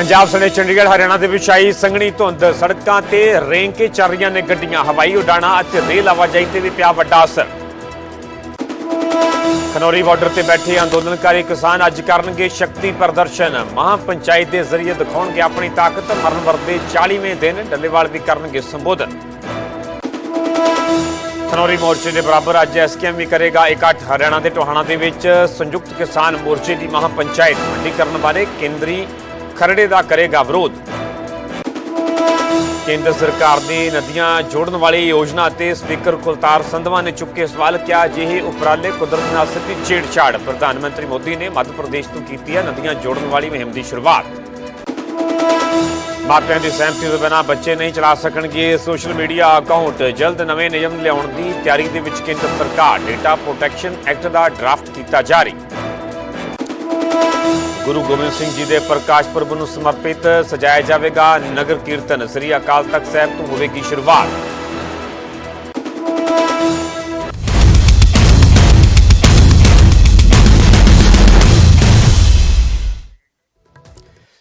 ਪੰਜਾਬ ਸਣੇ ਚੰਡੀਗੜ੍ਹ, ਹਰਿਆਣਾ ਦੇ ਵਿੱਚ ਆਈ ਸੰਘਣੀ ਧੁੰਦ। ਸੜਕਾਂ ਤੇ ਰੇਂਗ ਕੇ ਚੱਲ ਰਹੀਆਂ ਨੇ ਗੱਡੀਆਂ। ਹਵਾਈ ਉਡਾਣਾਂ ਅਤੇ ਰੇਲ ਆਵਾਜਾਈ ਤੇ ਵੀ ਪਿਆ ਵੱਡਾ ਅਸਰ। ਖਨੌਰੀ ਬਾਰਡਰ ਤੇ ਬੈਠੇ ਅੰਦੋਲਨਕਾਰੀ ਕਿਸਾਨ ਅੱਜ ਕਰਨਗੇ ਸ਼ਕਤੀ ਪ੍ਰਦਰਸ਼ਨ। ਮਹਾ ਪੰਚਾਇਤ ਦੇ ਜ਼ਰੀਏ ਦਿਖਾਉਣਗੇ ਆਪਣੀ ਤਾਕਤ। ਮਰਨ ਵਰਦੇ 40ਵੇਂ ਦਿਨ ਡੱਲੇਵਾਲ ਵੀ ਕਰਨਗੇ ਸੰਬੋਧਨ। ਖਨੌਰੀ ਮੋਰਚੇ ਦੇ ਬਰਾਬਰ ਅੱਜ ਐਸਕੇਐਮ ਵੀ ਕਰੇਗਾ ਇਕੱਠ। ਹਰਿਆਣਾ ਦੇ ਟੋਹਾਣਾ ਦੇ ਵਿੱਚ ਸੰਯੁਕਤ ਕਿਸਾਨ ਮੋਰਚੇ ਦੀ ਮਹਾ ਪੰਚਾਇਤ ਮੰਡੀਕਰਨ ਬਾਰੇ ਕੇਂਦਰੀ ਖਰੜੇ ਦਾ ਕਰੇਗਾ ਵਿਰੋਧ। ਕੇਂਦਰ ਸਰਕਾਰ ਦੀ ਨਦੀਆਂ ਜੋੜਨ ਵਾਲੀ ਯੋਜਨਾ ਤੇ ਸਪੀਕਰ ਕੁਲਤਾਰ ਸੰਧਵਾ ਨੇ ਚੁੱਕੇ ਸਵਾਲ ਕਿਹਾ ਅਜਿਹੇ ਉਪਰਾਲੇ ਕੁਦਰਤ ਨਾਲ ਸਿੱਧੀ ਛੇੜਛਾੜ? ਪ੍ਰਧਾਨ ਮੰਤਰੀ ਮੋਦੀ ਨੇ ਮੱਧ ਪ੍ਰਦੇਸ਼ ਤੋਂ ਕੀਤੀ ਹੈ ਨਦੀਆਂ ਜੋੜਨ ਵਾਲੀ ਮੁਹਿੰਮ ਦੀ ਸ਼ੁਰੂਆਤ। ਮਾਪਿਆਂ ਦੀ ਸਹਿਮਤੀ ਤੋਂ ਬਿਨਾਂ ਬੱਚੇ ਨਹੀਂ ਚਲਾ ਸਕਣਗੇ ਸੋਸ਼ਲ ਮੀਡੀਆ ਅਕਾਊਂਟ। ਜਲਦ ਨਵੇਂ ਨਿਯਮ ਲਿਆਉਣ ਦੀ ਤਿਆਰੀ ਦੇ ਵਿੱਚ ਕੇਂਦਰ ਸਰਕਾਰ। ਡੇਟਾ ਪ੍ਰੋਟੈਕਸ਼ਨ ਐਕਟ ਦਾ ਡਰਾਫਟ ਕੀਤਾ ਜਾਰੀ। ਗੁਰੂ ਗੋਬਿੰਦ ਸਿੰਘ ਜੀ ਦੇ ਪ੍ਰਕਾਸ਼ ਪੁਰਬ ਨੂੰ ਸਮਰਪਿਤ ਸਜਾਇਆ ਜਾਵੇਗਾ। ਨਗਰ ਕੀਰਤਨ ਸ੍ਰੀ ਅਕਾਲ ਤਖਤ ਸਾਹਿਬ ਤੋਂ ਹੋਵੇਗੀ ਸ਼ੁਰੂਆਤ।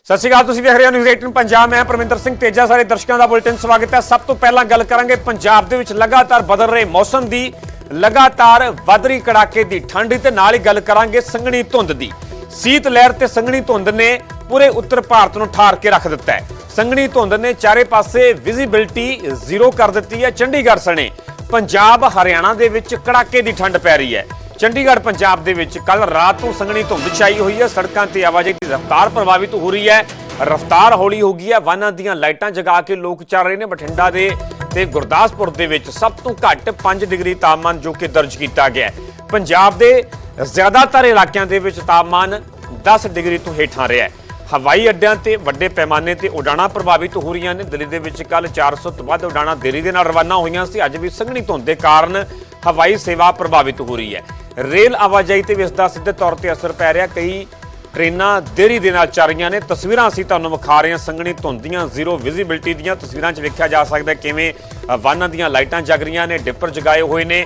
ਸਤਿ ਸ਼੍ਰੀ ਅਕਾਲ, ਤੁਸੀਂ ਵੇਖ ਰਹੇ ਹੋ ਨਿਊਜ਼ 18 ਪੰਜਾਬ। ਮੈਂ ਪਰਮਿੰਦਰ ਸਿੰਘ ਤੇਜਾ, ਸਾਰੇ ਦਰਸ਼ਕਾਂ ਦਾ ਬੁਲੇਟਿਨ ਸਵਾਗਤ ਹੈ। ਸਭ ਤੋਂ ਪਹਿਲਾਂ ਗੱਲ ਕਰਾਂਗੇ ਪੰਜਾਬ ਦੇ ਵਿੱਚ ਲਗਾਤਾਰ ਬਦਲ ਰਹੇ ਮੌਸਮ ਦੀ। ਲਗਾਤਾਰ ਵੱਧ ਰਹੀ ਕੜਾਕੇ ਦੀ ਠੰਡ ਤੇ ਨਾਲ ਹੀ ਗੱਲ ਕਰਾਂਗੇ ਸੰਘਣੀ ਧੁੰਦ ਦੀ। ਸੀਤ ਲਹਿਰ ਤੇ ਸੰਘਣੀ ਧੁੰਦ ਨੇ ਪੂਰੇ ਉੱਤਰ ਭਾਰਤ ਨੂੰ ਠਾਰ ਕੇ ਰੱਖ ਦਿੱਤਾ ਹੈ। ਸੰਘਣੀ ਧੁੰਦ ਨੇ ਚਾਰੇ ਪਾਸੇ ਵਿਜ਼ਿਬਿਲਟੀ ਜ਼ੀਰੋ ਕਰ ਦਿੱਤੀ ਹੈ। ਚੰਡੀਗੜ੍ਹ ਸਣੇ ਪੰਜਾਬ, ਹਰਿਆਣਾ ਦੇ ਵਿੱਚ ਕੜਾਕੇ ਦੀ ਠੰਡ ਪੈ ਰਹੀ ਹੈ। ਚੰਡੀਗੜ੍ਹ, ਪੰਜਾਬ ਦੇ ਵਿੱਚ ਕੱਲ ਰਾਤ ਤੋਂ ਸੰਘਣੀ ਧੁੰਦ ਛਾਈ ਹੋਈ ਹੈ। ਸੜਕਾਂ ਤੇ ਆਵਾਜਾਈ ਦੀ ਰਫ਼ਤਾਰ ਪ੍ਰਭਾਵਿਤ ਹੋ ਰਹੀ ਹੈ। ਰਫ਼ਤਾਰ ਹੌਲੀ ਹੋ ਗਈ ਹੈ। ਵਾਹਨਾਂ ਦੀਆਂ ਲਾਈਟਾਂ ਜਗਾ ਕੇ ਲੋਕ ਚੱਲ ਰਹੇ ਨੇ। ਬਠਿੰਡਾ ਦੇ ਤੇ ਗੁਰਦਾਸਪੁਰ ਦੇ ਵਿੱਚ ਸਭ ਤੋਂ ਘੱਟ 5 ਡਿਗਰੀ ਤਾਪਮਾਨ ਜੋ ਕਿ ਦਰਜ ਕੀਤਾ ਗਿਆ ਹੈ। ਪੰਜਾਬ ਦੇ ਜ਼ਿਆਦਾਤਰ ਇਲਾਕਿਆਂ ਦੇ ਵਿੱਚ ਤਾਪਮਾਨ 10 ਡਿਗਰੀ ਤੋਂ ਹੇਠਾਂ ਰਿਹਾ ਹੈ। ਹਵਾਈ ਅੱਡਿਆਂ ਤੇ ਵੱਡੇ ਪੈਮਾਨੇ ਤੇ ਉਡਾਣਾਂ ਪ੍ਰਭਾਵਿਤ ਹੋ ਰਹੀਆਂ ਨੇ। ਦਿੱਲੀ ਦੇ ਵਿੱਚ ਕੱਲ 400 ਤੋਂ ਵੱਧ ਉਡਾਣਾਂ ਦੇਰੀ ਦੇ ਨਾਲ ਰਵਾਨਾ ਹੋਈਆਂ ਸੀ। ਅੱਜ ਵੀ ਸੰਘਣੀ ਧੁੰਦ ਦੇ ਕਾਰਨ ਹਵਾਈ ਸੇਵਾ ਪ੍ਰਭਾਵਿਤ ਹੋ ਰਹੀ ਹੈ। ਰੇਲ ਆਵਾਜਾਈ ਤੇ ਵੀ ਇਸ ਦਾ ਸਿੱਧੇ ਤੌਰ ਤੇ ਅਸਰ ਪੈ ਰਿਹਾ। ਕਈ ਟ੍ਰੇਨਾਂ ਦੇਰੀ ਦੇ ਨਾਲ ਚੱਲ ਰਹੀਆਂ ਨੇ। ਤਸਵੀਰਾਂ ਅਸੀਂ ਤੁਹਾਨੂੰ ਵਿਖਾ ਰਹੇ ਹਾਂ। ਸੰਘਣੀ ਧੁੰਦ ਦੀਆਂ ਜ਼ੀਰੋ ਵਿਜ਼ਿਬਿਲਟੀ ਦੀਆਂ ਤਸਵੀਰਾਂ 'ਚ ਵੇਖਿਆ ਜਾ ਸਕਦਾ ਕਿਵੇਂ ਵਾਹਨਾਂ ਦੀਆਂ ਲਾਈਟਾਂ ਜਗ ਰਹੀਆਂ ਨੇ, ਡਿੱਪਰ ਜਗਾਏ ਹੋਏ ਨੇ।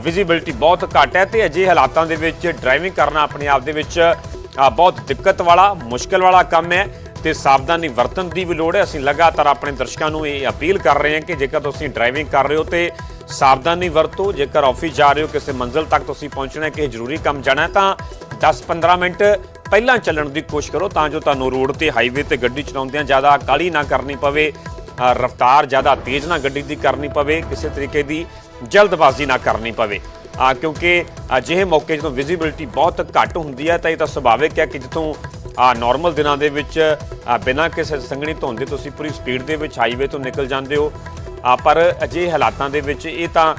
ਵਿਜ਼ਿਬਿਲਟੀ ਬਹੁਤ ਘੱਟ ਹੈ ਤੇ ਅਜੇ ਹਾਲਾਤਾਂ ਦੇ ਵਿੱਚ ਡਰਾਈਵਿੰਗ ਕਰਨਾ ਆਪਣੇ ਆਪ ਦੇ ਵਿੱਚ ਬਹੁਤ ਦਿੱਕਤ ਵਾਲਾ, ਮੁਸ਼ਕਲ ਵਾਲਾ ਕੰਮ ਹੈ ਤੇ ਸਾਵਧਾਨੀ ਵਰਤਣ ਦੀ ਵੀ ਲੋੜ ਹੈ। ਅਸੀਂ ਲਗਾਤਾਰ ਆਪਣੇ ਦਰਸ਼ਕਾਂ ਨੂੰ ਇਹ ਅਪੀਲ ਕਰ ਰਹੇ ਹਾਂ ਕਿ ਜੇਕਰ ਤੁਸੀਂ ਡਰਾਈਵਿੰਗ ਕਰ ਰਹੇ ਹੋ ਤੇ ਸਾਵਧਾਨੀ ਵਰਤੋ। ਜੇਕਰ ਆਫਿਸ ਜਾ ਰਹੇ ਹੋ ਕਿਸੇ ਮੰਜ਼ਿਲ ਤੱਕ ਤੁਸੀਂ ਪਹੁੰਚਣਾ ਹੈ ਕਿ ਜ਼ਰੂਰੀ ਕੰਮ ਜਾਣਾ ਤਾਂ 10-15 ਮਿੰਟ ਪਹਿਲਾਂ ਚੱਲਣ ਦੀ ਕੋਸ਼ਿਸ਼ ਕਰੋ ਤਾਂ ਜੋ ਤੁਹਾਨੂੰ ਰੋਡ ਤੇ ਹਾਈਵੇ ਤੇ ਗੱਡੀ ਚਲਾਉਂਦਿਆਂ ਜ਼ਿਆਦਾ ਕਾਲੀ ਨਾ ਕਰਨੀ ਪਵੇ ਰਫ਼ਤਾਰ ਜ਼ਿਆਦਾ ਤੇਜ਼ ਨਾ ਗੱਡੀ ਦੀ ਕਰਨੀ ਪਵੇ ਕਿਸੇ ਤਰੀਕੇ ਦੀ ਜਲਦਬਾਜ਼ੀ ਨਾ ਕਰਨੀ ਪਵੇ। ਆ ਕਿਉਂਕਿ ਅਜਿਹੇ ਮੌਕੇ ਜਦੋਂ ਵਿਜ਼ਿਬਿਲਟੀ ਬਹੁਤ ਘੱਟ ਹੁੰਦੀ ਹੈ ਤਾਂ ਇਹ ਤਾਂ ਸੁਭਾਵਿਕ ਹੈ ਕਿ ਜਿੱਥੋਂ ਆ ਨਾਰਮਲ ਦਿਨਾਂ ਦੇ ਵਿੱਚ ਬਿਨਾਂ ਕਿਸੇ ਸੰਘਣੀ ਧੁੰਦ ਦੇ ਤੁਸੀਂ ਪੂਰੀ ਸਪੀਡ ਦੇ ਵਿੱਚ ਹਾਈਵੇ ਤੋਂ ਨਿਕਲ ਜਾਂਦੇ ਹੋ। ਆ, ਪਰ ਅਜਿਹੇ ਹਾਲਾਤਾਂ ਦੇ ਵਿੱਚ ਇਹ ਤਾਂ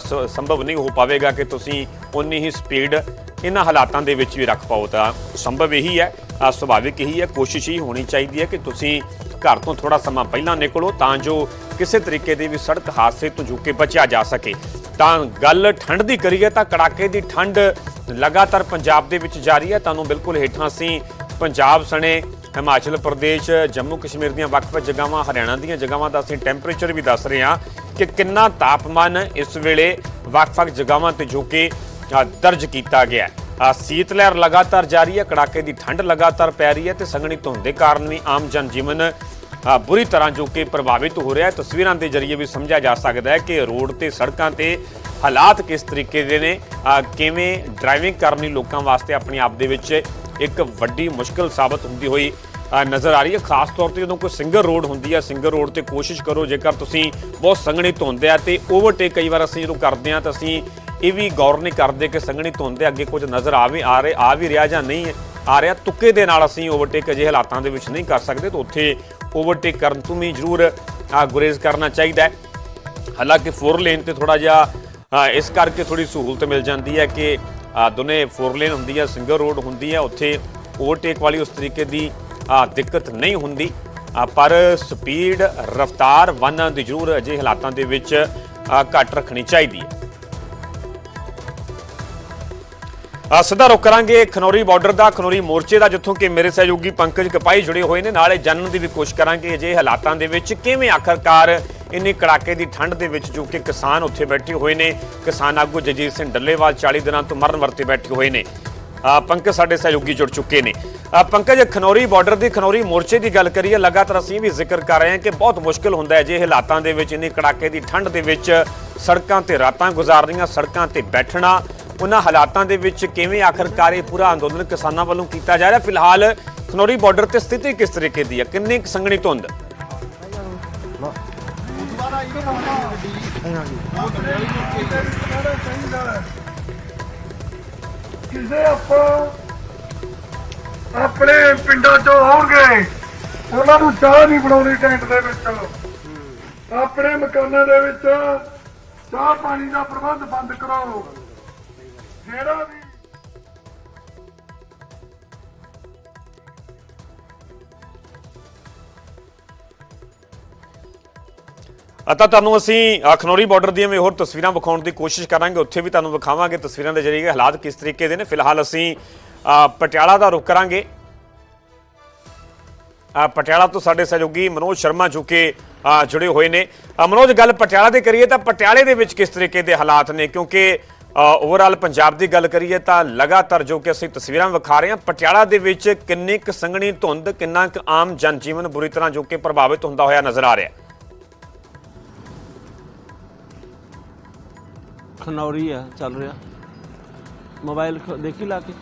ਸ- ਸੰਭਵ ਨਹੀਂ ਹੋ ਪਾਵੇਗਾ ਕਿ ਤੁਸੀਂ ਉਨੀ ਹੀ ਸਪੀਡ ਇਹਨਾਂ ਹਾਲਾਤਾਂ ਦੇ ਵਿੱਚ ਵੀ ਰੱਖ ਪਾਓ ਤਾਂ ਸੰਭਵ ਇਹੀ ਹੈ ਸੁਭਾਵਿਕ ਇਹੀ ਹੈ, ਕੋਸ਼ਿਸ਼ ਹੀ ਹੋਣੀ ਚਾਹੀਦੀ ਹੈ ਕਿ ਤੁਸੀਂ ਘਰ ਤੋਂ ਥੋੜਾ ਸਮਾਂ ਪਹਿਲਾਂ ਨਿਕਲੋ ਤਾਂ ਜੋ ਕਿਸੇ ਤਰੀਕੇ ਦੇ ਵੀ ਸੜਕ ਹਾਦਸੇ ਤੋਂ ਝੁਕੇ ਬਚਿਆ ਜਾ ਸਕੇ। ਤਾਂ ਗੱਲ ਠੰਡ ਦੀ ਕਰੀਏ ਤਾਂ ਕੜਾਕੇ ਦੀ ਠੰਡ ਲਗਾਤਾਰ ਪੰਜਾਬ ਦੇ ਵਿੱਚ ਜਾਰੀ ਹੈ। ਤੁਹਾਨੂੰ ਬਿਲਕੁਲ ਹੇਠਾਂ ਅਸੀਂ ਪੰਜਾਬ ਸਣੇ, ਹਿਮਾਚਲ ਪ੍ਰਦੇਸ਼, ਜੰਮੂ ਕਸ਼ਮੀਰ ਦੀਆਂ ਵੱਖ-ਵੱਖ ਜਗ੍ਹਾਵਾਂ, ਹਰਿਆਣਾ ਦੀਆਂ ਜਗ੍ਹਾਵਾਂ ਦਾ ਅਸੀਂ ਟੈਂਪਰੇਚਰ ਵੀ ਦੱਸ ਰਹੇ ਹਾਂ ਕਿ ਕਿੰਨਾ ਤਾਪਮਾਨ ਇਸ ਵੇਲੇ ਵੱਖ-ਵੱਖ ਜਗ੍ਹਾਵਾਂ ਤੇ ਜੋ ਕਿ ਦਰਜ ਕੀਤਾ ਗਿਆ ਹੈ। ਸੀਤ ਲਹਿਰ ਲਗਾਤਾਰ ਜਾਰੀ ਹੈ, ਕੜਾਕੇ ਦੀ ਠੰਡ ਲਗਾਤਾਰ ਪੈ ਰਹੀ ਹੈ ਤੇ ਸੰਘਣੀ ਧੁੰਦ ਦੇ ਕਾਰਨ ਵੀ ਆਮ ਜਨ ਜੀਵਨ ਬੁਰੀ ਤਰ੍ਹਾਂ ਜੋ ਕਿ ਪ੍ਰਭਾਵਿਤ ਹੋ ਰਿਹਾ ਹੈ। ਤਸਵੀਰਾਂ ਦੇ ਜ਼ਰੀਏ ਵੀ ਸਮਝਿਆ ਜਾ ਸਕਦਾ ਹੈ ਕਿ ਰੋਡ ਤੇ ਸੜਕਾਂ ਤੇ ਹਾਲਾਤ ਕਿਸ ਤਰੀਕੇ ਦੇ ਨੇ ਕਿਵੇਂ ਡਰਾਈਵਿੰਗ ਕਰਨੀ ਲੋਕਾਂ ਵਾਸਤੇ ਆਪਣੇ ਆਪ ਦੇ ਵਿੱਚ ਇੱਕ ਵੱਡੀ ਮੁਸ਼ਕਲ ਸਾਬਤ ਹੁੰਦੀ ਹੋਈ ਨਜ਼ਰ ਆ ਰਹੀ ਹੈ। ਖਾਸ ਤੌਰ ਤੇ ਜਦੋਂ ਕੋਈ ਸਿੰਗਲ ਰੋਡ ਹੁੰਦੀ ਹੈ, ਸਿੰਗਲ ਰੋਡ ਤੇ ਕੋਸ਼ਿਸ਼ ਕਰੋ, ਜੇਕਰ ਤੁਸੀਂ ਬਹੁਤ ਸੰਘਣੀ ਧੁੰਦ ਹੈ ਤੇ ਓਵਰਟੇਕ ਕਈ ਵਾਰ ਅਸੀਂ ਜਦੋਂ ਕਰਦੇ ਹਾਂ ਤਾਂ ਅਸੀਂ ਇਹ ਵੀ ਗੌਰ ਨਹੀਂ ਕਰਦੇ ਕਿ ਸੰਘਣੀ ਧੁੰਦ ਦੇ ਅੱਗੇ ਕੁਝ ਨਜ਼ਰ ਆ ਵੀ ਆ ਰਹੇ ਆ ਵੀ ਰਿਹਾ ਜਾਂ ਨਹੀਂ ਆ ਰਿਹਾ। ਤੁੱਕੇ ਦੇ ਨਾਲ ਅਸੀਂ ਓਵਰਟੇਕ ਅਜੇ ਹਾਲਾਤਾਂ ਦੇ ਵਿੱਚ ਨਹੀਂ ਕਰ ਸਕਦੇ ਤਾਂ ਉੱਥੇ ਓਵਰਟੇਕ ਕਰਨ ਤੋਂ ਵੀ ਜ਼ਰੂਰ ਗੁਰੇਜ਼ ਕਰਨਾ ਚਾਹੀਦਾ ਹੈ। ਹਾਲਾਂਕਿ 4 ਲੇਨ ਤੇ ਥੋੜਾ ਜਿਹਾ ਇਸ ਕਰਕੇ ਥੋੜੀ ਸਹੂਲਤ ਮਿਲ ਜਾਂਦੀ ਹੈ ਕਿ ਦੋਨੇ 4 ਲੇਨ ਹੁੰਦੀ ਹੈ ਸਿੰਗਲ ਰੋਡ ਹੁੰਦੀ ਹੈ। ਉੱਥੇ ਓਵਰਟੇਕ ਵਾਲੀ ਉਸ ਤਰੀਕੇ ਦੀ ਦਿੱਕਤ ਨਹੀਂ ਹੁੰਦੀ। ਪਰ ਸਪੀਡ ਰਫ਼ਤਾਰ ਵਾਹਨਾਂ ਦੀ ਜ਼ਰੂਰ ਅਜੇ ਹਾਲਾਤਾਂ ਦੇ ਵਿੱਚ ਘੱਟ ਰੱਖਣੀ ਚਾਹੀਦੀ ਹੈ। ਸਿੱਧਾ ਰੁਕ ਕਰਾਂਗੇ ਖਨੌਰੀ ਬਾਰਡਰ ਦਾ, ਖਨੌਰੀ ਮੋਰਚੇ ਦਾ, ਜਿੱਥੋਂ ਕਿ ਮੇਰੇ ਸਹਿਯੋਗੀ ਪੰਕਜ ਕਪਾਈ ਜੁੜੇ ਹੋਏ ਨੇ। ਨਾਲੇ ਜਾਣਨ ਦੀ ਵੀ ਕੋਸ਼ਿਸ਼ ਕਰਾਂਗੇ ਅਜੇ ਹਾਲਾਤਾਂ ਦੇ ਵਿੱਚ ਕਿਵੇਂ ਆਖਰਕਾਰ ਇੰਨੇ ਕੜਾਕੇ ਦੀ ਠੰਡ ਦੇ ਵਿੱਚ ਜੋ ਕਿ ਕਿਸਾਨ ਉੱਥੇ ਬੈਠੇ ਹੋਏ ਨੇ। ਕਿਸਾਨ ਆਗੂ ਜਜੀਤ ਸਿੰਘ ਡੱਲੇਵਾਲ 40 ਦਿਨਾਂ ਤੋਂ ਮਰਨ ਵਰਤੇ ਬੈਠੇ ਹੋਏ ਨੇ। ਪੰਕਜ ਸਾਡੇ ਸਹਿਯੋਗੀ ਜੁੜ ਚੁੱਕੇ ਨੇ। ਪੰਕਜ, ਖਨੌਰੀ ਬਾਰਡਰ ਦੀ, ਖਨੌਰੀ ਮੋਰਚੇ ਦੀ ਗੱਲ ਕਰੀਏ, ਲਗਾਤਾਰ ਅਸੀਂ ਵੀ ਜ਼ਿਕਰ ਕਰ ਰਹੇ ਹਾਂ ਕਿ ਬਹੁਤ ਮੁਸ਼ਕਲ ਹੁੰਦਾ ਹੈ ਜੇ ਹਾਲਾਤਾਂ ਦੇ ਵਿੱਚ ਇੰਨੀ ਕੜਾਕੇ ਦੀ ਠੰਡ ਦੇ ਵਿੱਚ ਸੜਕਾਂ ਤੇ ਰਾਤਾਂ ਗੁਜ਼ਾਰਨੀਆਂ, ਸੜਕਾਂ ਤੇ ਬੈਠਣਾ। ਉਹਨਾਂ ਹਾਲਾਤਾਂ ਦੇ ਵਿੱਚ ਕਿਵੇਂ ਆਖਰਕਾਰ ਇਹ ਪੂਰਾ ਅੰਦੋਲਨ ਕਿਸਾਨਾਂ ਵੱਲੋਂ ਕੀਤਾ ਜਾ ਰਿਹਾ? ਫਿਲਹਾਲ ਖਨੌਰੀ ਬਾਰਡਰ ਤੇ ਸਥਿਤੀ ਕਿਸ ਤਰੀਕੇ ਦੀ ਹੈ? ਕਿੰਨੀ ਸੰਘਣੀ ਧੁੰਦ? ਕਿਸੇ ਆਪਾਂ ਆਪਣੇ ਪਿੰਡਾਂ ਚੋਂ ਆਉਣਗੇ, ਉਹਨਾਂ ਨੂੰ ਚਾਹ ਨਹੀਂ ਬਣਾਉਣੀ ਟੈਂਟ ਦੇ ਵਿੱਚ। ਆਪਣੇ ਮਕਾਨਾਂ ਦੇ ਵਿੱਚ ਚਾਹ ਪਾਣੀ ਦਾ ਪ੍ਰਬੰਧ ਬੰਦ ਕਰਾਓ। ਜਿਹੜਾ ਵੀ ਅਤਾ ਤੁਹਾਨੂੰ ਅਸੀਂ ਖਨੌਰੀ ਬਾਰਡਰ ਦੀਆਂ ਵੀ ਹੋਰ ਤਸਵੀਰਾਂ ਵਿਖਾਉਣ ਦੀ ਕੋਸ਼ਿਸ਼ ਕਰਾਂਗੇ। ਉੱਥੇ ਵੀ ਤੁਹਾਨੂੰ ਵਿਖਾਵਾਂਗੇ ਤਸਵੀਰਾਂ ਦੇ ਜ਼ਰੀਏ ਹਾਲਾਤ ਕਿਸ ਤਰੀਕੇ ਦੇ ਨੇ। ਫਿਲਹਾਲ ਅਸੀਂ ਅ, ਪਟਿਆਲਾ ਦਾ ਰੁਖ ਕਰਾਂਗੇ। ਪਟਿਆਲਾ ਤੋਂ ਸਾਡੇ ਸਹਿਯੋਗੀ ਮਨੋਜ ਸ਼ਰਮਾ ਜੋ ਕਿ ਜੁੜੇ ਹੋਏ ਨੇ। ਮਨੋਜ ਗੱਲ ਪਟਿਆਲਾ ਦੇ ਕਰੀਏ ਤਾਂ ਪਟਿਆਲੇ ਦੇ ਵਿੱਚ ਕਿਸ ਤਰੀਕੇ ਦੇ ਹਾਲਾਤ ਨੇ? ਕਿਉਂਕਿ ਓਵਰਆਲ ਪੰਜਾਬ ਦੀ ਗੱਲ ਕਰੀਏ ਤਾਂ ਲਗਾਤਾਰ ਜੋ ਕਿ ਅਸੀਂ ਤਸਵੀਰਾਂ ਵਿਖਾ ਰਹੇ ਹਾਂ, ਪਟਿਆਲਾ ਦੇ ਵਿੱਚ ਕਿੰਨੀ ਕੁ ਸੰਘਣੀ ਧੁੰਦ, ਕਿੰਨਾ ਕੁ ਆਮ ਜਨਜੀਵਨ ਬੁਰੀ ਤਰ੍ਹਾਂ ਜੋ ਕਿ ਪ੍ਰਭਾਵਿਤ ਹੁੰਦਾ ਹੋਇਆ ਨਜ਼ਰ ਆ ਰਿਹਾ ਖਨੌਰੀ ਆ, ਚੱਲ ਰਿਹਾ। ਮੋਬਾਈਲ ਦੇਖੀ ਲਾ ਕੇ।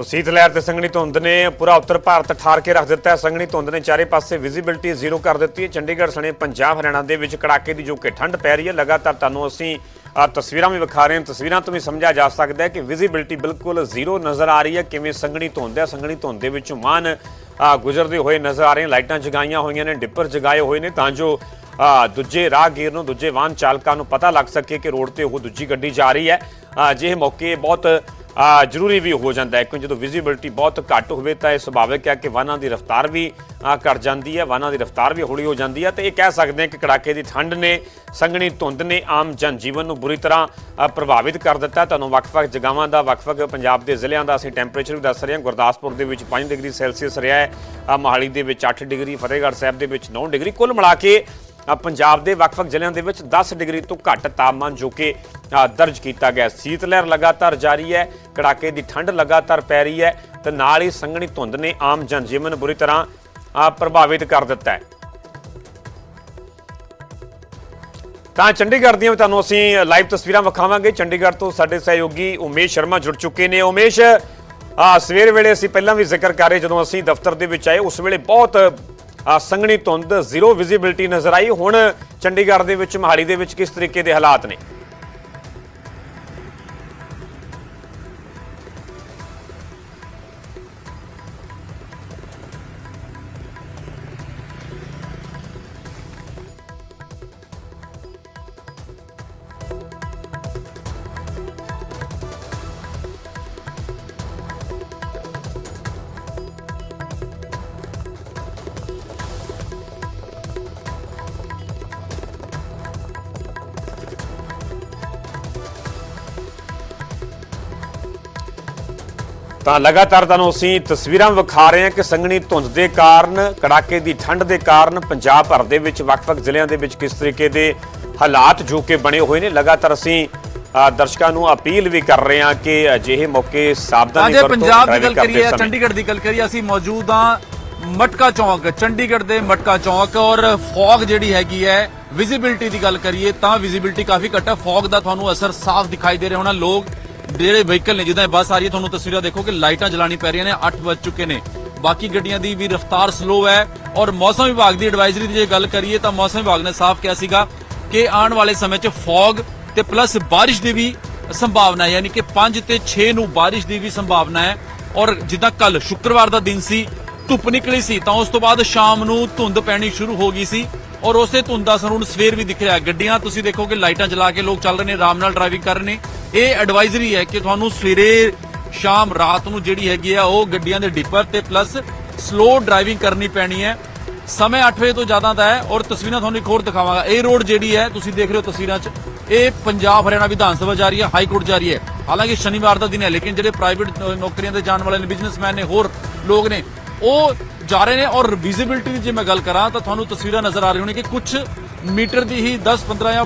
ਸੋ ਸੀਤ ਲਹਿਰ ਤੇ ਸੰਘਣੀ ਧੁੰਦ ਨੇ ਪੂਰਾ ਉੱਤਰ ਭਾਰਤ ਠਾਰ ਕੇ ਰੱਖ ਦਿੱਤਾ ਹੈ। ਸੰਘਣੀ ਧੁੰਦ ਨੇ ਚਾਰੇ ਪਾਸੇ ਵਿਜ਼ਿਬਿਲਟੀ ਜ਼ੀਰੋ ਕਰ ਦਿੱਤੀ ਹੈ। ਚੰਡੀਗੜ੍ਹ ਸਣੇ ਪੰਜਾਬ, ਹਰਿਆਣਾ ਦੇ ਵਿੱਚ ਕੜਾਕੇ ਦੀ ਜੋ ਕਿ ਠੰਡ ਪੈ ਰਹੀ ਹੈ, ਲਗਾਤਾਰ ਤੁਹਾਨੂੰ ਅਸੀਂ ਤਸਵੀਰਾਂ ਵੀ ਵਿਖਾ ਰਹੇ ਹਾਂ। ਤਸਵੀਰਾਂ ਤੋਂ ਵੀ ਸਮਝਿਆ ਜਾ ਸਕਦਾ ਹੈ ਕਿ ਵਿਜ਼ਿਬਿਲਟੀ ਬਿਲਕੁਲ ਜ਼ੀਰੋ ਨਜ਼ਰ ਆ ਰਹੀ ਹੈ। ਕਿਵੇਂ ਸੰਘਣੀ ਧੁੰਦ ਹੈ? ਸੰਘਣੀ ਧੁੰਦ ਦੇ ਵਿੱਚੋਂ ਮਾਨ ਗੁਜ਼ਰਦੇ ਹੋਏ ਨਜ਼ਰ ਆ ਰਹੇ ਲਾਈਟਾਂ ਜਗਾਈਆਂ ਹੋਈਆਂ ਨੇ, ਡਿੱਪਰ ਜਗਾਏ ਹੋਏ ਨੇ ਤਾਂ ਜੋ ਦੂਜੇ ਰਾਹਗੀਰ ਨੂੰ, ਦੂਜੇ ਵਾਹਨ ਚਾਲਕਾਂ ਨੂੰ ਪਤਾ ਲੱਗ ਸਕੇ ਕਿ ਰੋਡ ਤੇ ਉਹ ਦੂਜੀ ਗੱਡੀ ਜਾ ਰਹੀ ਹੈ। ਅਜਿਹੇ ਮੌਕੇ ਬਹੁਤ ਜ਼ਰੂਰੀ ਵੀ ਹੋ ਜਾਂਦਾ ਹੈ ਕਿਉਂਕਿ ਜਦੋਂ ਵਿਜ਼ਿਬਿਲਟੀ ਬਹੁਤ ਘੱਟ ਹੋਵੇ ਤਾਂ ਇਹ ਸੁਭਾਵਿਕ ਹੈ ਕਿ ਵਾਹਨਾਂ ਦੀ ਰਫ਼ਤਾਰ ਵੀ ਆ, ਘੱਟ ਜਾਂਦੀ ਹੈ ਵਾਹਨਾਂ ਦੀ ਰਫ਼ਤਾਰ ਵੀ ਹੌਲੀ ਹੋ ਜਾਂਦੀ ਹੈ ਤੇ ਇਹ ਕਹਿ ਸਕਦੇ ਹਾਂ ਕਿ ਕੜਾਕੇ ਦੀ ਠੰਡ ਨੇ ਸੰਘਣੀ ਧੁੰਦ ਨੇ ਆਮ ਜਨ ਜੀਵਨ ਨੂੰ ਬੁਰੀ ਤਰ੍ਹਾਂ ਪ੍ਰਭਾਵਿਤ ਕਰ ਦਿੱਤਾ। ਤੁਹਾਨੂੰ ਵੱਖ-ਵੱਖ ਜਗ੍ਹਾਵਾਂ ਦਾ ਵੱਖ-ਵੱਖ ਪੰਜਾਬ ਦੇ ਜ਼ਿਲ੍ਹਿਆਂ ਦਾ ਅਸੀਂ ਟੈਂਪਰੇਚਰ ਵੀ ਦੱਸ ਰਹੇ ਹਾਂ। ਗੁਰਦਾਸਪੁਰ ਦੇ ਵਿੱਚ 5 ਡਿਗਰੀ ਸੈਲਸੀਅਸ ਰਿਹਾ ਹੈ। ਆ, ਮੋਹਾਲੀ ਦੇ ਵਿੱਚ 8 ਡਿਗਰੀ ਫਤਿਹਗੜ੍ਹ ਸਾਹਿਬ ਦੇ ਵਿੱਚ 9 ਡਿਗਰੀ। ਕੁੱਲ ਮਿਲਾ ਕੇ ਪੰਜਾਬ ਦੇ ਵੱਖ-ਵੱਖ ਜ਼ਿਲ੍ਹਿਆਂ ਦੇ ਵਿੱਚ 10 ਡਿਗਰੀ ਤੋਂ ਘੱਟ ਤਾਪਮਾਨ ਜੋ ਕਿ ਦਰਜ ਕੀਤਾ ਗਿਆ ਸੀਤ ਲਹਿਰ ਲਗਾਤਾਰ ਜਾਰੀ ਹੈ, ਕੜਾਕੇ ਦੀ ਠੰਡ ਲਗਾਤਾਰ ਪੈ ਰਹੀ ਹੈ ਤੇ ਨਾਲ ਹੀ ਸੰਘਣੀ ਧੁੰਦ ਨੇ ਆਮ ਜਨਜੀਵਨ ਬੁਰੀ ਤਰ੍ਹਾਂ ਪ੍ਰਭਾਵਿਤ ਕਰ ਦਿੱਤਾ ਹੈ। ਤਾਂ ਚੰਡੀਗੜ੍ਹ ਦੀਆਂ ਵੀ ਤੁਹਾਨੂੰ ਅਸੀਂ ਲਾਈਵ ਤਸਵੀਰਾਂ ਵਿਖਾਵਾਂਗੇ। ਚੰਡੀਗੜ੍ਹ ਤੋਂ ਸਾਡੇ ਸਹਿਯੋਗੀ ਉਮੇਸ਼ ਸ਼ਰਮਾ ਜੁੜ ਚੁੱਕੇ ਨੇ। ਉਮੇਸ਼ ਆ ਸਵੇਰ ਵੇਲੇ ਅਸੀਂ ਪਹਿਲਾਂ ਵੀ ਜ਼ਿਕਰ ਕਰ ਰਹੇ ਜਦੋਂ ਅਸੀਂ ਦਫ਼ਤਰ ਦੇ ਵਿੱਚ ਆਏ, ਉਸ ਵੇਲੇ ਬਹੁਤ ਸੰਘਣੀ ਧੁੰਦ ਜ਼ੀਰੋ ਵਿਜ਼ਿਬਿਲਟੀ ਨਜ਼ਰ ਆਈ। ਹੁਣ ਚੰਡੀਗੜ੍ਹ ਦੇ ਵਿੱਚ, ਮਹਾਲੀ ਦੇ ਵਿੱਚ ਕਿਸ ਤਰੀਕੇ ਦੇ ਹਾਲਾਤ ਨੇ? ਤਾਂ ਲਗਾਤਾਰ ਤੁਹਾਨੂੰ ਅਸੀਂ ਤਸਵੀਰਾਂ ਵਿਖਾ ਰਹੇ ਹਾਂ ਕਿ ਸੰਘਣੀ ਧੁੰਦ ਦੇ ਕਾਰਨ ਕੜਾਕੇ ਦੀ ਠੰਡ ਦੇ ਕਾਰਨ ਪੰਜਾਬ ਭਰ ਦੇ ਵਿੱਚ ਵੱਖ-ਵੱਖ ਜ਼ਿਲ੍ਹਿਆਂ ਦੇ ਵਿੱਚ ਕਿਸ ਤਰੀਕੇ ਦੇ ਹਾਲਾਤ ਜੋ ਕਿ ਬਣੇ ਹੋਏ ਨੇ ਲਗਾਤਾਰ ਅਸੀਂ ਦਰਸ਼ਕਾਂ ਨੂੰ ਅਪੀਲ ਵੀ ਕਰ ਰਹੇ ਹਾਂ ਕਿ ਅਜਿਹੇ ਮੌਕੇ ਸਾਵਧਾਨੀ ਵਰਤੋ ਪੰਜਾਬ ਦੀ ਗੱਲ ਕਰੀਏ। ਚੰਡੀਗੜ੍ਹ ਦੀ ਗੱਲ ਕਰੀਏ ਅਸੀਂ ਮੌਜੂਦ ਹਾਂ ਮਟਕਾ ਚੌਂਕ ਚੰਡੀਗੜ੍ਹ ਦੇ ਮਟਕਾ ਚੌਂਕ ਔਰ ਫੌਗ ਜਿਹੜੀ ਹੈਗੀ ਹੈ ਵਿਜ਼ਿਬਿਲਟੀ ਦੀ ਗੱਲ ਕਰੀਏ ਤਾਂ ਵਿਜ਼ਿਬਿਲਟੀ ਕਾਫੀ ਘੱਟ ਹੈ ਫੌਗ ਦਾ ਤੁਹਾਨੂੰ ਅਸਰ ਸਾਫ਼ ਦਿਖਾਈ ਦੇ ਰਿਹਾ ਹੋਣਾ ਲੋਕ ਜਿਹੜੇ ਵਹੀਕਲ ਨੇ ਜਿੱਦਾਂ ਬੱਸ ਆ ਰਹੀ ਹੈ, ਤੁਹਾਨੂੰ ਤਸਵੀਰਾਂ ਦੇਖੋ ਕਿ ਲਾਈਟਾਂ ਜਲਾਣੀ ਪੈ ਰਹੀਆਂ ਨੇ 8 ਵੱਜ ਚੁੱਕੇ ਨੇ। ਬਾਕੀ ਗੱਡੀਆਂ ਦੀ ਵੀ ਰਫ਼ਤਾਰ ਸਲੋ ਹੈ ਔਰ ਮੌਸਮ ਵਿਭਾਗ ਦੀ ਐਡਵਾਈਜ਼ਰੀ ਦੀ ਜੇ ਗੱਲ ਕਰੀਏ ਤਾਂ ਮੌਸਮ ਵਿਭਾਗ ਨੇ ਸਾਫ਼ ਕਿਹਾ ਸੀਗਾ ਕਿ ਆਉਣ ਵਾਲੇ ਸਮੇਂ 'ਚ ਫੌਗ ਤੇ ਪਲੱਸ ਬਾਰਿਸ਼ ਦੀ ਵੀ ਸੰਭਾਵਨਾ ਹੈ, ਯਾਨੀ ਕਿ 5 ਤੇ 6 ਨੂੰ ਬਾਰਿਸ਼ ਦੀ ਵੀ ਸੰਭਾਵਨਾ ਹੈ। ਔਰ ਜਿੱਦਾਂ ਕੱਲ ਸ਼ੁੱਕਰਵਾਰ ਦਾ ਦਿਨ ਸੀ, ਧੁੱਪ ਨਿਕਲੀ ਸੀ ਤਾਂ ਉਸ ਤੋਂ ਬਾਅਦ ਸ਼ਾਮ ਨੂੰ ਧੁੰਦ ਪੈਣੀ ਸ਼ੁਰੂ ਹੋ ਗਈ ਸੀ। ਔਰ ਉਸੇ ਧੁੰਦ ਦਾ ਅਸਰ ਹੁਣ ਸਵੇਰ ਵੀ ਦਿਖ ਰਿਹਾ ਗੱਡੀਆਂ, ਤੁਸੀਂ ਦੇਖੋ ਕਿ ਲਾਈਟਾਂ ਜਲਾ ਕੇ ਲੋਕ ਚੱਲ ਰਹੇ ਨੇ, ਆਰਾਮ ਨਾਲ ਡਰਾਈਵਿੰਗ ਕਰ ਰਹੇ ਨੇ। ਇਹ ਐਡਵਾਈਜ਼ਰੀ ਹੈ ਕਿ ਤੁਹਾਨੂੰ ਸਵੇਰੇ ਸ਼ਾਮ ਰਾਤ ਨੂੰ ਜਿਹੜੀ ਹੈਗੀ ਆ, ਉਹ ਗੱਡੀਆਂ ਦੇ ਡਿੱਪਰ ਤੇ ਪਲੱਸ ਸਲੋ ਡਰਾਈਵਿੰਗ ਕਰਨੀ ਪੈਣੀ ਹੈ। ਸਮੇਂ 8 ਵਜੇ ਤੋਂ ਜ਼ਿਆਦਾ ਦਾ ਹੈ ਔਰ ਤਸਵੀਰਾਂ ਤੁਹਾਨੂੰ ਇੱਕ ਹੋਰ ਦਿਖਾਵਾਂਗਾ। ਇਹ ਰੋਡ ਜਿਹੜੀ ਹੈ, ਤੁਸੀਂ ਦੇਖ ਰਹੇ ਹੋ ਤਸਵੀਰਾਂ 'ਚ, ਇਹ ਪੰਜਾਬ ਹਰਿਆਣਾ ਵਿਧਾਨ ਸਭਾ ਜਾ ਰਹੀ ਹੈ ਹਾਈ ਕੋਰਟ ਜਾ ਰਹੀ ਹੈ। ਹਾਲਾਂਕਿ ਸ਼ਨੀਵਾਰ ਦਾ ਦਿਨ ਹੈ, ਲੇਕਿਨ ਜਿਹੜੇ ਪ੍ਰਾਈਵੇਟ ਨੌਕਰੀਆਂ ਤੇ ਜਾਣ ਵਾਲੇ ਨੇ ਬਿਜ਼ਨਸਮੈਨ ਨੇ, ਹੋਰ ਲੋਕ ਨੇ, ਉਹ ਜਾ ਰਹੇ ਨੇ ਔਰ ਵਿਜ਼ਿਬਿਲਟੀ ਦੀ ਜੇ ਮੈਂ ਗੱਲ ਕਰਾਂ ਤਾਂ ਤੁਹਾਨੂੰ ਤਸਵੀਰਾਂ ਨਜ਼ਰ ਆ ਰਹੀਆਂ ਹੋਣੀ ਕਿ ਕੁਝ ਮੀਟਰ ਦੀ ਹੀ 10 15 ਜਾਂ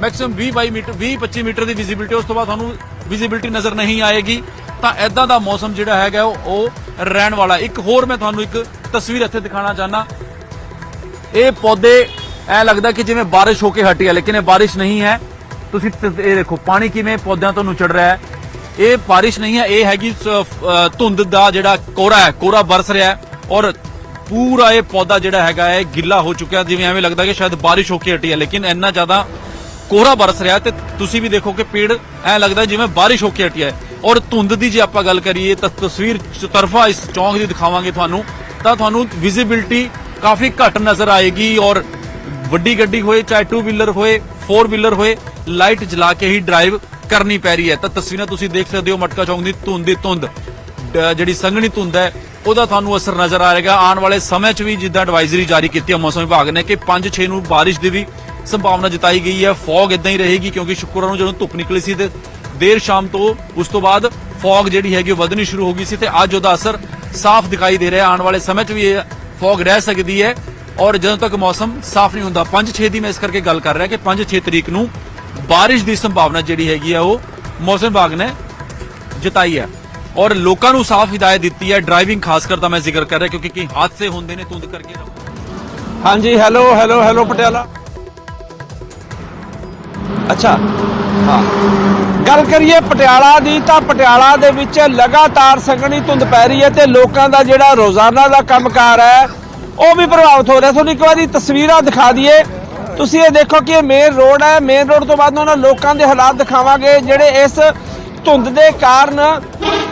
ਮੈਕਸਿਮਮ 20 ਬਾਈ ਮੀਟਰ 20 25 ਮੀਟਰ ਦੀ ਵਿਜ਼ਿਬਿਲਟੀ ਉਸ ਤੋਂ ਬਾਅਦ ਤੁਹਾਨੂੰ ਵਿਜ਼ਿਬਿਲਟੀ ਨਜ਼ਰ ਨਹੀਂ ਆਏਗੀ। ਤਾਂ ਐਦਾਂ ਦਾ ਮੌਸਮ ਜਿਹੜਾ ਹੈਗਾ ਉਹ ਰਹਿਣ ਵਾਲਾ। ਇੱਕ ਹੋਰ ਮੈਂ ਤੁਹਾਨੂੰ ਇੱਕ ਤਸਵੀਰ ਇੱਥੇ ਦਿਖਾਣਾ ਚਾਹਨਾ ਇਹ ਪੌਦੇ, ਐ ਲੱਗਦਾ ਕਿ ਜਿਵੇਂ ਬਾਰਿਸ਼ ਹੋ ਕੇ ਹਟੀ ਹੈ, ਲੇਕਿਨ ਇਹ ਬਾਰਿਸ਼ ਨਹੀਂ ਹੈ। ਤੁਸੀਂ ਇਹ ਦੇਖੋ, ਪਾਣੀ ਕਿਵੇਂ ਪੌਦਿਆਂ ਤੋਂ ਨੁਚੜ ਰਿਹਾ ਹੈ। ਇਹ ਬਾਰਿਸ਼ ਨਹੀਂ ਹੈ, ਇਹ ਹੈਗੀ ਧੁੰਦ ਦਾ ਜਿਹੜਾ ਕੋਰਾ ਹੈ ਕੋਰਾ ਬਰਸ ਰਿਹਾ ਹੈ। ਔਰ ਪੂਰਾ ਇਹ ਪੌਦਾ ਜਿਹੜਾ ਹੈਗਾ ਹੈ ਗਿੱਲਾ ਹੋ ਚੁੱਕਿਆ, ਜਿਵੇਂ ਐਵੇਂ ਲੱਗਦਾ ਕਿ ਸ਼ਾਇਦ ਬਾਰਿਸ਼ ਹੋ ਕੇ ਹਟੀ ਹੈ, ਲੇਕਿਨ ਇੰਨਾ ਜ਼ਿਆਦਾ ਕੋਹਰਾ ਬਰਸ ਰਿਹਾ ਤੇ ਤੁਸੀਂ ਵੀ ਦੇਖੋ ਕਿ ਪੇੜ ਐ ਲੱਗਦਾ ਜਿਵੇਂ ਬਾਰਿਸ਼ ਹੋ ਕੇ ਹਟੀ ਹੈ। ਔਰ ਧੁੰਦ ਦੀ ਜੇ ਆਪਾਂ ਗੱਲ ਕਰੀਏ ਤਾਂ ਤਸਵੀਰ ਚਤਰਫਾ ਇਸ ਚੌਂਕ ਦੀ ਦਿਖਾਵਾਂਗੇ ਤੁਹਾਨੂੰ, ਤਾਂ ਤੁਹਾਨੂੰ ਵਿਜ਼ਿਬਿਲਟੀ ਕਾਫੀ ਘੱਟ ਨਜ਼ਰ ਆਏਗੀ ਔਰ ਵੱਡੀ ਗੱਡੀ ਹੋਏ, ਚਾਹੇ 2 ਵੀਲਰ ਹੋਏ 4 ਵੀਲਰ ਹੋਏ ਲਾਈਟ ਜਲਾ ਕੇ ਹੀ ਡਰਾਈਵ ਕਰਨੀ ਪੈ ਰਹੀ ਹੈ। ਤਾਂ ਤਸਵੀਰਾਂ ਤੁਸੀਂ ਦੇਖ ਸਕਦੇ ਹੋ ਮਟਕਾ ਚੌਂਕ ਦੀ ਧੁੰਦ ਦੀ ਧੁੰਦ ਜਿਹੜੀ ਸੰਘਣੀ ਧੁੰਦ ਹੈ ਉਹਦਾ ਤੁਹਾਨੂੰ ਅਸਰ ਨਜ਼ਰ ਆਏਗਾ। ਆਉਣ ਵਾਲੇ ਸਮੇਂ 'ਚ ਵੀ ਜਿੱਦਾਂ ਐਡਵਾਈਜ਼ਰੀ ਜਾਰੀ ਕੀਤੀ ਹੈ, ਮੌਸਮ ਵਿਭਾਗ ਨੇ ਕਿ 5-6 ਨੂੰ ਬਾਰਿਸ਼ ਦੀ ਵੀ ਸੰਭਾਵਨਾ ਜਤਾਈ ਗਈ ਹੈ। ਫੌਗ ਇਦਾਂ ਹੀ ਰਹੇਗੀ ਕਿਉਂਕਿ ਸ਼ੁੱਕਰਵਾਰ ਨੂੰ ਜਦੋਂ ਧੁੱਪ ਨਿਕਲੀ ਸੀ ਤੇ ਦੇਰ ਸ਼ਾਮ ਤੋਂ ਉਸ ਤੋਂ ਬਾਅਦ ਫੌਗ ਜਿਹੜੀ ਹੈਗੀ ਉਹ ਵਧਣੀ ਸ਼ੁਰੂ ਹੋ ਗਈ ਸੀ ਤੇ ਅੱਜ ਉਹਦਾ ਅਸਰ ਸਾਫ਼ ਦਿਖਾਈ ਦੇ ਰਿਹਾ। ਆਉਣ ਵਾਲੇ ਸਮੇਂ 'ਚ ਵੀ ਇਹ ਫੌਗ ਰਹਿ ਸਕਦੀ ਹੈ ਔਰ ਜਦੋਂ ਤੱਕ ਮੌਸਮ ਸਾਫ਼ ਨਹੀਂ ਹੁੰਦਾ 5-6 ਦੀ ਮੈਂ ਇਸ ਕਰਕੇ ਗੱਲ ਕਰ ਰਿਹਾ ਕਿ 5-6 ਤਰੀਕ ਨੂੰ ਬਾਰਿਸ਼ ਦੀ ਸੰਭਾਵਨਾ ਜਿਹੜੀ ਹੈਗੀ ਆ ਉਹ ਮੌਸਮ ਵਿਭਾਗ ਨੇ ਜਤਾਈ ਹੈ। ਔਰ ਲੋਕਾਂ ਨੂੰ ਸਾਫ਼ ਹਿਦਾਇਤ ਦਿੱਤੀ ਹੈ ਡਰਾਈਵਿੰਗ, ਖਾਸ ਕਰ ਤਾਂ ਮੈਂ ਜ਼ਿਕਰ ਕਰ ਰਿਹਾ ਕਿਉਂਕਿ ਕਈ ਹਾਦਸੇ ਹੁੰਦੇ ਨੇ ਧੁੰਦ ਕਰਕੇ ਹਾਂਜੀ, ਹੈਲੋ ਹੈਲੋ ਹੈਲੋ ਪਟਿਆਲਾ। ਅੱਛਾ। ਹਾਂ। ਗੱਲ ਕਰੀਏ ਪਟਿਆਲਾ ਦੀ ਤਾਂ ਪਟਿਆਲਾ ਦੇ ਵਿੱਚ ਲਗਾਤਾਰ ਸੰਘਣੀ ਧੁੰਦ ਪੈ ਰਹੀ ਹੈ ਤੇ ਲੋਕਾਂ ਦਾ ਜਿਹੜਾ ਰੋਜ਼ਾਨਾ ਦਾ ਕੰਮਕਾਰ ਹੈ, ਉਹ ਵੀ ਪ੍ਰਭਾਵਿਤ ਹੋ ਰਿਹਾ। ਤੁਹਾਨੂੰ ਇੱਕ ਵਾਰੀ ਤਸਵੀਰਾਂ ਦਿਖਾ ਦਈਏ। ਤੁਸੀਂ ਇਹ ਦੇਖੋ ਕਿ ਇਹ ਮੇਨ ਰੋਡ ਹੈ। ਮੇਨ ਰੋਡ ਤੋਂ ਬਾਅਦ ਉਹਨਾਂ ਲੋਕਾਂ ਦੇ ਹਾਲਾਤ ਦਿਖਾਵਾਂਗੇ, ਜਿਹੜੇ ਇਸ ਧੁੰਦ ਦੇ ਕਾਰਨ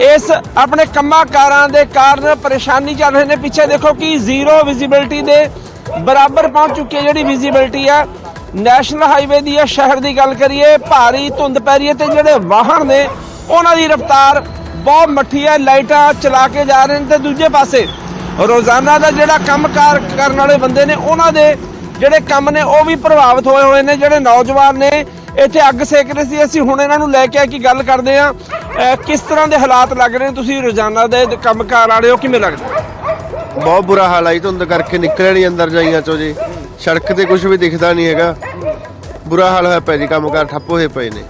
ਇਸ ਆਪਣੇ ਕੰਮਾਂ ਕਾਰਾਂ ਦੇ ਕਾਰਨ ਪਰੇਸ਼ਾਨੀ ਚੱਲ ਰਹੇ ਨੇ। ਪਿੱਛੇ ਦੇਖੋ ਕਿ ਜ਼ੀਰੋ ਵਿਜ਼ਿਬਿਲਟੀ ਦੇ ਬਰਾਬਰ ਪਹੁੰਚ ਚੁੱਕੀ ਹੈ ਜਿਹੜੀ ਵਿਜ਼ਿਬਿਲਟੀ ਹੈ ਨੈਸ਼ਨਲ ਹਾਈਵੇ ਦੀ ਹੈ ਸ਼ਹਿਰ ਦੀ ਗੱਲ ਕਰੀਏ, ਭਾਰੀ ਧੁੰਦ ਪੈ ਰਹੀ ਹੈ ਤੇ ਜਿਹੜੇ ਵਾਹਨ ਨੇ, ਉਹਨਾਂ ਦੀ ਰਫ਼ਤਾਰ ਬਹੁਤ ਮੱਠੀ ਹੈ। ਲਾਈਟਾਂ ਚਲਾ ਕੇ ਜਾ ਰਹੇ ਨੇ ਤੇ ਦੂਜੇ ਪਾਸੇ ਰੋਜ਼ਾਨਾ ਦਾ ਜਿਹੜਾ ਕੰਮਕਾਰ ਕਰਨ ਵਾਲੇ ਬੰਦੇ ਨੇ, ਉਹਨਾਂ ਦੇ ਜਿਹੜੇ ਕੰਮ ਨੇ, ਉਹ ਵੀ ਪ੍ਰਭਾਵਿਤ ਹੋਏ ਹੋਏ ਨੇ। ਜਿਹੜੇ ਨੌਜਵਾਨ ਨੇ ਇੱਥੇ ਅੱਗ ਸੇਕ ਰਹੇ ਸੀ। ਅਸੀਂ ਹੁਣ ਇਹਨਾਂ ਨੂੰ ਲੈ ਕੇ ਆ ਕੇ ਗੱਲ ਕਰਦੇ ਆ ਕਿਸ ਤਰ੍ਹਾਂ ਦੇ ਹਾਲਾਤ ਲੱਗ ਰਹੇ ਨੇ ਤੁਸੀਂ ਰੋਜ਼ਾਨਾ ਦੇ ਕੰਮਕਾਰ ਵਾਲੇ ਹੋ? ਕਿਵੇਂ ਲੱਗਦਾ? ਬਹੁਤ ਬੁਰਾ ਹਾਲ ਆਈ ਧੁੰਦ ਕਰਕੇ ਨਿਕਲਿਆ ਨਹੀਂ ਅੰਦਰ ਜਾਈਆਂ ਚੋ ਜੀ। ਸੜਕ ਤੇ ਕੁਝ ਵੀ ਦਿਖਦਾ ਨਹੀਂ ਹੈਗਾ। ਬੁਰਾ ਹਾਲ ਹੋਇਆ ਪਿਆ ਜੀ ਕੰਮਕਾਰ ਠੱਪ ਹੋਏ ਪਏ ਨੇ।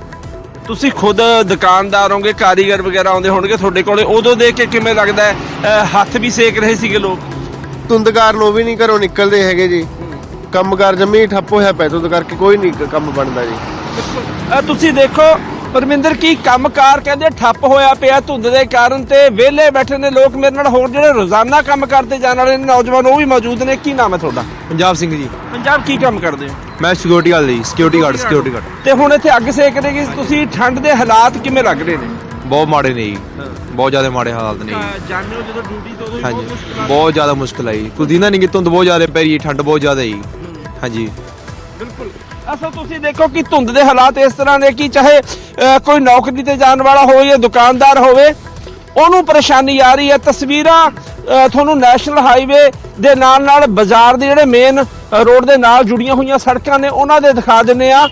ਤੁਸੀਂ ਖੁਦ ਦੁਕਾਨਦਾਰ ਹੋਗੇ ਕਾਰੀਗਰ ਵਗੈਰਾ ਆਉਂਦੇ ਹੋਣਗੇ ਤੁਹਾਡੇ ਕੋਲੇ। ਉਦੋਂ ਦੇਖ ਕੇ ਕਿਵੇਂ ਲੱਗਦਾ ਹੈ? ਹੱਥ ਵੀ ਸੇਕ ਰਹੇ ਸੀਗੇ ਲੋਕ। ਧੁੰਦ ਕਾਰਨ ਉਹ ਵੀ ਨਹੀਂ ਘਰੋਂ ਨਿਕਲਦੇ ਹੈਗੇ ਜੀ। ਕੰਮਕਾਰ ਜੰਮੀ ਠੱਪ ਹੋਇਆ ਪਿਆ ਧੁੰਦ ਕਰਕੇ ਕੋਈ ਨਹੀਂ ਕੰਮ ਬਣਦਾ ਜੀ। ਅਹ ਤੁਸੀਂ ਦੇਖੋ ਪਰਮਿੰਦਰ ਕੀ ਕੰਮਕਾਰ ਕਹਿੰਦੇ ਠੱਪ ਹੋਇਆ ਪਿਆ ਧੁੰਦ ਦੇ ਕਾਰਨ ਤੇ ਵਿਹਲੇ ਬੈਠੇ ਨੇ ਲੋਕ ਮੇਰੇ ਨਾਲ ਹੋਰ ਜਿਹੜੇ ਰੋਜ਼ਾਨਾ ਕੰਮ ਕਰਦੇ ਜਾਣ ਵਾਲੇ ਨੇ ਨੌਜਵਾਨ ਉਹ ਵੀ ਮੌਜੂਦ ਨੇ। ਕੀ ਨਾਮ ਹੈ ਤੁਹਾਡਾ? ਪੰਜਾਬ ਸਿੰਘ ਜੀ। ਪੰਜਾਬ ਕੀ ਕੰਮ ਕਰਦੇ ਹੋ? ਮੈਂ ਸਿਕਿਉਰਿਟੀ ਗਾਰਡ ਲਈ ਸਿਕਿਉਰਿਟੀ ਗਾਰਡ ਸਿਕਿਉਰਿਟੀ ਗਾਰਡ ਤੇ ਹੁਣ ਇੱਥੇ ਅੱਗ ਸੇਕ ਰਹੇ ਕਿ ਤੁਸੀਂ ਠੰਡ ਦੇ ਹਾਲਾਤ ਕਿਵੇਂ ਲੱਗ ਰਹੇ ਨੇ? ਬਹੁਤ ਮਾੜੇ ਨੇ ਜੀ। ਬਹੁਤ ਜ਼ਿਆਦਾ ਮਾੜੇ ਹਾਲਾਤ ਨੇ ਜੀ। ਜਾਣਦੇ ਹੋ ਜਦੋਂ ਡਿਊਟੀ ਤੋਂ ਉਦੋਂ ਹਾਂਜੀ। ਬਹੁਤ ਜ਼ਿਆਦਾ ਮੁਸ਼ਕਲ ਹੈ ਜੀ। ਕੁਝ ਦਿਨਾਂ ਨਹੀਂ ਕਿ ਧੁੰਦ ਬਹੁਤ ਜ਼ਿਆਦਾ ਪੈ ਰਹੀ ਠੰਡ ਬਹੁਤ ਜ਼ਿਆਦਾ ਹੈ ਜੀ। ਹਾਂਜੀ। ਅਸਲ ਤੁਸੀਂ ਦੇਖੋ ਕਿ ਧੁੰਦ ਦੇ ਹਾਲਾਤ ਇਸ ਤਰ੍ਹਾਂ ਦੇ ਕਿ ਚਾਹੇ ਕੋਈ ਨੌਕਰੀ ਤੇ ਜਾਣ ਵਾਲਾ ਹੋਵੇ ਜਾਂ ਦੁਕਾਨਦਾਰ ਹੋਵੇ ਉਹਨੂੰ ਪਰੇਸ਼ਾਨੀ ਆ ਰਹੀ ਹੈ। ਤਸਵੀਰਾਂ ਤੁਹਾਨੂੰ ਨੈਸ਼ਨਲ ਹਾਈਵੇ ਦੇ ਨਾਲ ਨਾਲ ਬਾਜ਼ਾਰ ਦੇ ਜਿਹੜੇ ਮੇਨ ਰੋਡ ਦੇ ਨਾਲ ਜੁੜੀਆਂ ਹੋਈਆਂ ਸੜਕਾਂ ਨੇ ਉਹਨਾਂ ਦੇ ਦਿਖਾ ਦਿੰਨੇ ਆ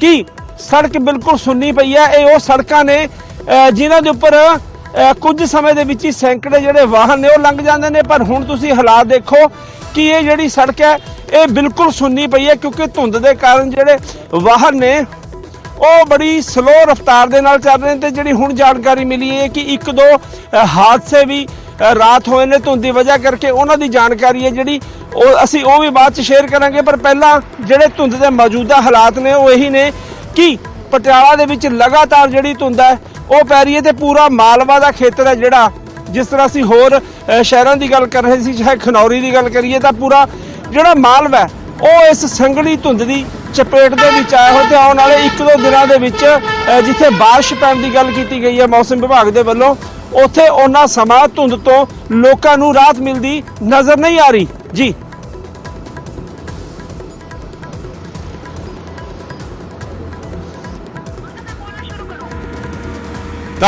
ਕਿ ਸੜਕ ਬਿਲਕੁਲ ਸੁੰਨੀ ਪਈ ਹੈ। ਇਹ ਉਹ ਸੜਕਾਂ ਨੇ ਅਹ, ਜਿਨ੍ਹਾਂ ਦੇ ਉੱਪਰ ਅਹ, ਕੁਝ ਸਮੇਂ ਦੇ ਵਿੱਚ ਹੀ ਸੈਂਕੜੇ ਜਿਹੜੇ ਵਾਹਨ ਨੇ ਉਹ ਲੰਘ ਜਾਂਦੇ ਨੇ। ਪਰ ਹੁਣ ਤੁਸੀਂ ਹਾਲਾਤ ਦੇਖੋ ਕਿ ਇਹ ਜਿਹੜੀ ਸੜਕ ਹੈ ਇਹ ਬਿਲਕੁਲ ਸੁੰਨੀ ਪਈ ਹੈ ਕਿਉਂਕਿ ਧੁੰਦ ਦੇ ਕਾਰਨ ਜਿਹੜੇ ਵਾਹਨ ਨੇ, ਉਹ ਬੜੀ ਸਲੋ ਰਫ਼ਤਾਰ ਦੇ ਨਾਲ ਚੱਲ ਰਹੇ ਨੇ ਤੇ ਜਿਹੜੀ ਹੁਣ ਜਾਣਕਾਰੀ ਮਿਲੀ ਹੈ ਕਿ ਇੱਕ ਦੋ ਹਾਦਸੇ ਵੀ ਰਾਤ ਹੋਏ ਨੇ ਧੁੰਦ ਦੀ ਵਜ੍ਹਾ ਕਰਕੇ ਉਹਨਾਂ ਦੀ ਜਾਣਕਾਰੀ ਹੈ ਜਿਹੜੀ ਉਹ ਅਸੀਂ ਉਹ ਵੀ ਬਾਅਦ ਚ ਸ਼ੇਅਰ ਕਰਾਂਗੇ, ਪਰ ਪਹਿਲਾਂ ਜਿਹੜੇ ਧੁੰਦ ਦੇ ਮੌਜੂਦਾ ਹਾਲਾਤ ਨੇ ਉਹ ਇਹੀ ਨੇ ਕਿ ਪਟਿਆਲਾ ਦੇ ਵਿੱਚ ਲਗਾਤਾਰ ਜਿਹੜੀ ਧੁੰਦ ਹੈ, ਉਹ ਪੈ ਰਹੀ ਹੈ ਤੇ ਪੂਰਾ ਮਾਲਵਾ ਦਾ ਖੇਤਰ ਹੈ ਜਿਹੜਾ ਜਿਸ ਤਰ੍ਹਾਂ ਅਸੀਂ ਹੋਰ ਸ਼ਹਿਰਾਂ ਦੀ ਗੱਲ ਕਰ ਰਹੇ ਸੀ, ਚਾਹੇ ਖਨੌਰੀ ਦੀ ਗੱਲ ਕਰੀਏ ਤਾਂ ਪੂਰਾ ਜਿਹੜਾ ਮਾਲਵਾ ਹੈ, ਉਹ ਇਸ ਸੰਘਣੀ ਧੁੰਦ ਦੀ ਚਪੇਟ ਦੇ ਵਿੱਚ ਆਇਆ ਹੋਇਆ ਤੇ ਆਉਣ ਵਾਲੇ ਇੱਕ ਦੋ ਦਿਨਾਂ ਦੇ ਵਿੱਚ ਜਿੱਥੇ ਬਾਰਿਸ਼ ਪੈਣ ਦੀ ਗੱਲ ਕੀਤੀ ਗਈ ਹੈ ਮੌਸਮ ਵਿਭਾਗ ਦੇ ਵੱਲੋਂ ਉੱਥੇ ਉਹਨਾਂ ਸਮਾਂ ਧੁੰਦ ਤੋਂ ਲੋਕਾਂ ਨੂੰ ਰਾਹਤ ਮਿਲਦੀ ਨਜ਼ਰ ਨਹੀਂ ਆ ਰਹੀ। ਜੀ।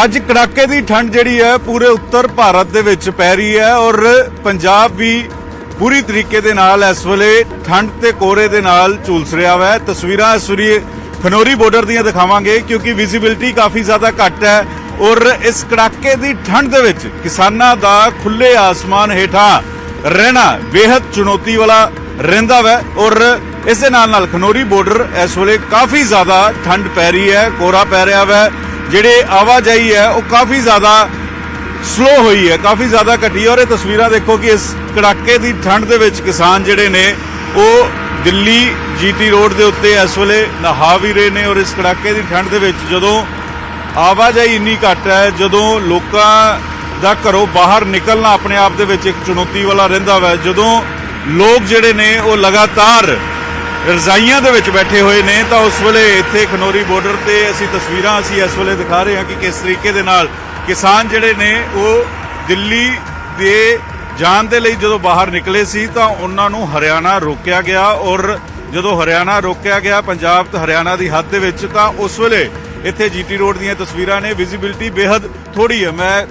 ਅੱਜ ਕੜਾਕੇ ਦੀ ਠੰਡ ਜਿਹੜੀ ਹੈ ਪੂਰੇ ਉੱਤਰ ਭਾਰਤ ਦੇ ਵਿੱਚ ਪੈ ਰਹੀ ਹੈ ਔਰ ਪੰਜਾਬ ਵੀ ਪੂਰੀ ਤਰੀਕੇ ਦੇ ਨਾਲ ਇਸ ਵੇਲੇ ਠੰਡ ਤੇ ਕੋਰੇ ਦੇ ਨਾਲ ਝੂਲਸ ਰਿਹਾ ਹੈ ਤਸਵੀਰਾਂ ਇਸ ਵੇਲੇ ਖਨੋਰੀ ਬਾਰਡਰ ਦੀਆਂ ਦਿਖਾਵਾਂਗੇ ਕਿਉਂਕਿ ਵਿਜ਼ਿਬਿਲਟੀ ਕਾਫੀ ਜ਼ਿਆਦਾ ਘੱਟ ਹੈ ਔਰ ਇਸ ਕੜਾਕੇ ਦੀ ਠੰਡ ਦੇ ਵਿੱਚ ਕਿਸਾਨਾਂ ਦਾ ਖੁੱਲੇ ਆਸਮਾਨ ਹੇਠਾਂ ਰਹਿਣਾ ਬੇहद ਚੁਣੌਤੀ ਵਾਲਾ ਰਹਿੰਦਾ ਵੈ ਔਰ ਇਸ ਦੇ ਨਾਲ ਨਾਲ ਖਨੋਰੀ ਬਾਰਡਰ ਇਸ ਵੇਲੇ ਕਾਫੀ ਜ਼ਿਆਦਾ ਠੰਡ ਪੈ ਰਹੀ ਹੈ ਕੋਰਾ ਪੈ ਰਿਹਾ ਵੈ। ਜਿਹੜੇ ਆਵਾਜਾਈ ਹੈ, ਉਹ ਕਾਫੀ ਜ਼ਿਆਦਾ ਸਲੋ ਹੋਈ ਹੈ, ਕਾਫੀ ਜ਼ਿਆਦਾ ਘਟੀ ਔਰ ਇਹ ਤਸਵੀਰਾਂ ਦੇਖੋ ਕਿ ਇਸ ਕੜਾਕੇ ਦੀ ਠੰਡ ਦੇ ਵਿੱਚ ਕਿਸਾਨ ਜਿਹੜੇ ਨੇ, ਉਹ ਦਿੱਲੀ ਜੀਟੀ ਰੋਡ ਦੇ ਉੱਤੇ ਇਸ ਵੇਲੇ ਨਹਾ ਵੀ ਰਹੇ ਨੇ ਔਰ ਇਸ ਕੜਾਕੇ ਦੀ ਠੰਡ ਦੇ ਵਿੱਚ ਜਦੋਂ ਆਵਾਜਾਈ ਇੰਨੀ ਘੱਟ ਹੈ, ਜਦੋਂ ਲੋਕਾਂ ਦਾ ਘਰੋਂ ਬਾਹਰ ਨਿਕਲਣਾ ਆਪਣੇ ਆਪ ਦੇ ਵਿੱਚ ਇੱਕ ਚੁਣੌਤੀ ਵਾਲਾ ਰਹਿੰਦਾ ਵਾ, ਜਦੋਂ ਲੋਕ ਜਿਹੜੇ ਨੇ, ਉਹ ਲਗਾਤਾਰ ਰਜ਼ਾਈਆਂ ਦੇ ਵਿੱਚ ਬੈਠੇ ਹੋਏ ਨੇ, ਤਾਂ ਉਸ ਵੇਲੇ ਇੱਥੇ ਖਨੋਰੀ ਬਾਰਡਰ ਤੇ ਅਸੀਂ ਤਸਵੀਰਾਂ ਅਸੀਂ ਇਸ ਵੇਲੇ ਦਿਖਾ ਰਹੇ ਹਾਂ ਕਿ ਕਿਸ ਤਰੀਕੇ ਦੇ ਨਾਲ ਕਿਸਾਨ ਜਿਹੜੇ ਨੇ, ਉਹ ਦਿੱਲੀ ਦੇ ਜਾਣ ਦੇ ਲਈ ਜਦੋਂ ਬਾਹਰ ਨਿਕਲੇ ਸੀ ਤਾਂ ਉਹਨਾਂ ਨੂੰ ਹਰਿਆਣਾ ਰੋਕਿਆ ਗਿਆ ਔਰ ਜਦੋਂ ਹਰਿਆਣਾ ਰੋਕਿਆ ਗਿਆ, ਪੰਜਾਬ ਤੇ ਹਰਿਆਣਾ ਦੀ ਹੱਦ ਦੇ ਵਿੱਚ ਤਾਂ ਉਸ ਵੇਲੇ ਇੱਥੇ ਜੀਟੀ ਰੋਡ ਦੀਆਂ ਤਸਵੀਰਾਂ ਨੇ ਵਿਜ਼ਿਬਿਲਟੀ ਬੇहद ਥੋੜੀ ਹੈ। ਮੈਂ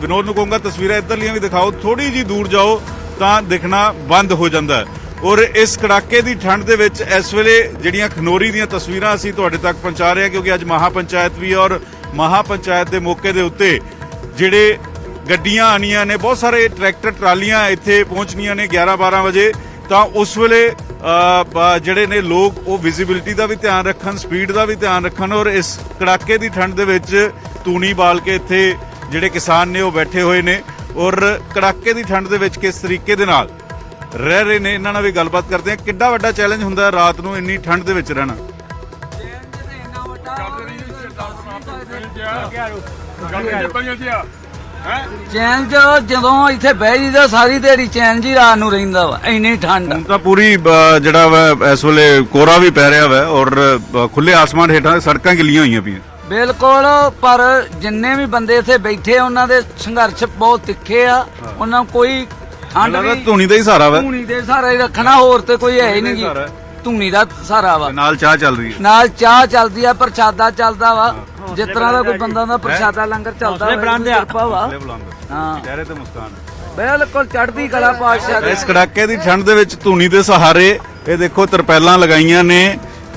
ਵਿਨੋਦ ਨੂੰ ਕਹੂੰਗਾ, ਤਸਵੀਰਾਂ ਇੱਧਰਲੀਆਂ ਵੀ ਦਿਖਾਓ ਥੋੜੀ ਜੀ ਦੂਰ ਜਾਓ ਤਾਂ ਦਿਖਣਾ ਬੰਦ ਹੋ ਜਾਂਦਾ ਔਰ ਇਸ ਕੜਾਕੇ ਦੀ ਠੰਡ ਦੇ ਵਿੱਚ ਇਸ ਵੇਲੇ ਜਿਹੜੀਆਂ ਖਨੋਰੀ ਦੀਆਂ ਤਸਵੀਰਾਂ ਅਸੀਂ ਤੁਹਾਡੇ ਤੱਕ ਪਹੁੰਚਾ ਰਹੇ ਹਾਂ, ਕਿਉਂਕਿ ਅੱਜ ਮਹਾ ਪੰਚਾਇਤ ਵੀ ਔਰ ਮਹਾ ਪੰਚਾਇਤ ਦੇ ਮੌਕੇ ਦੇ ਉੱਤੇ ਜਿਹੜੇ ਗੱਡੀਆਂ ਆਣੀਆਂ ਨੇ, ਬਹੁਤ ਸਾਰੇ ਟਰੈਕਟਰ, ਟਰਾਲੀਆਂ ਇੱਥੇ ਪਹੁੰਚਣੀਆਂ ਨੇ 11 12 ਵਜੇ। ਤਾਂ ਉਸ ਵੇਲੇ ਜਿਹੜੇ ਨੇ ਲੋਕ, ਉਹ ਵਿਜ਼ਿਬਿਲਟੀ ਦਾ ਵੀ ਧਿਆਨ ਰੱਖਣ ਸਪੀਡ ਦਾ ਵੀ ਧਿਆਨ ਰੱਖਣ ਔਰ ਇਸ ਕੜਾਕੇ ਦੀ ਠੰਡ ਦੇ ਵਿੱਚ ਤੂਣੀ ਬਾਲ ਕੇ ਇੱਥੇ ਜਿਹੜੇ ਕਿਸਾਨ ਨੇ ਉਹ ਬੈਠੇ ਹੋਏ ਨੇ ਔਰ ਕੜਾਕੇ ਦੀ ਠੰਡ ਦੇ ਵਿੱਚ ਕਿਸ ਤਰੀਕੇ ਦੇ ਨਾਲ ਰਹਿ ਰਹੇ ਨੇ, ਇਹਨਾਂ ਨਾਲ ਵੀ ਗੱਲਬਾਤ ਕਰਦੇ ਆ ਕਿੱਡਾ ਵੱਡਾ ਚੈਲੰਜ ਹੁੰਦਾ ਰਾਤ ਨੂੰ ਇੰਨੀ ਠੰਡ ਦੇ ਵਿੱਚ ਰਹਿਣਾ? ਚੈਨ ਚ ਜਦੋਂ ਇੱਥੇ ਬਹਿ ਜੀਦਾ ਸਾਰੀ ਦਿਹਾੜੀ ਚੈਨ ਜੀ ਰਾਤ ਨੂੰ ਰਹਿੰਦਾ ਵਾ ਇੰਨੀ ਠੰਡ। ਹੁਣ ਤਾਂ ਪੂਰੀ ਅ, ਜਿਹੜਾ ਵਾ ਇਸ ਵੇਲੇ ਕੋਰਾ ਵੀ ਪੈ ਰਿਹਾ ਵਾ ਔਰ ਅ, ਖੁੱਲੇ ਆਸਮਾਨ ਹੇਠਾਂ ਸੜਕਾਂ ਗਿੱਲੀਆਂ ਹੋਈਆਂ ਪਈਆਂ। ਬਿਲਕੁਲ ਪਰ ਜਿੰਨੇ ਵੀ ਬੰਦੇ ਇੱਥੇ ਬੈਠੇ ਆ, ਉਹਨਾਂ ਦੇ ਸੰਘਰਸ਼ ਬਹੁਤ ਤਿੱਖੇ ਆ। ਉਹਨਾਂ ਨੂੰ ਕੋਈ ਠੰਡ ਲੱਗਦਾ ਵੀ ਧੂਣੀ ਦਾ ਹੀ ਸਹਾਰਾ ਵਾ। ਧੂਣੀ ਦੇ ਸਹਾਰਾ ਹੀ ਰੱਖਣਾ ਹੋਰ ਤੇ ਕੋਈ ਹੈ ਹੀ ਨਹੀਂ ਹੈ। ਧੂਣੀ ਦਾ ਸਹਾਰਾ ਵਾ। ਨਾਲ ਚਾਹ ਚੱਲ ਰਹੀ ਹੈ। ਨਾਲ ਚਾਹ ਚੱਲਦੀ ਆ ਪ੍ਰਸ਼ਾਦਾ ਚੱਲਦਾ ਵਾ। ਜਿਸ ਤਰ੍ਹਾਂ ਦਾ ਕੋਈ ਬੰਦਾ ਦਾ ਪ੍ਰਸ਼ਾਦਾ ਲੰਗਰ ਚੱਲਦਾ ਵਾ। ਕਿਰਪਾ ਹਾਂ। ਚਿਹਰੇ ਤੇ ਮੁਸਕਾਨ ਬਿਲਕੁਲ ਚੜ੍ਹਦੀ ਕਲਾ ਪਾਤਸ਼ਾਹ ਦੀ ਇਸ ਕੜਾਕੇ ਦੀ ਠੰਡ ਦੇ ਵਿੱਚ ਧੂਣੀ ਦੇ ਸਹਾਰੇ ਇਹ ਦੇਖੋ ਤਰਪੈਲਾਂ ਲਗਾਈਆਂ ਨੇ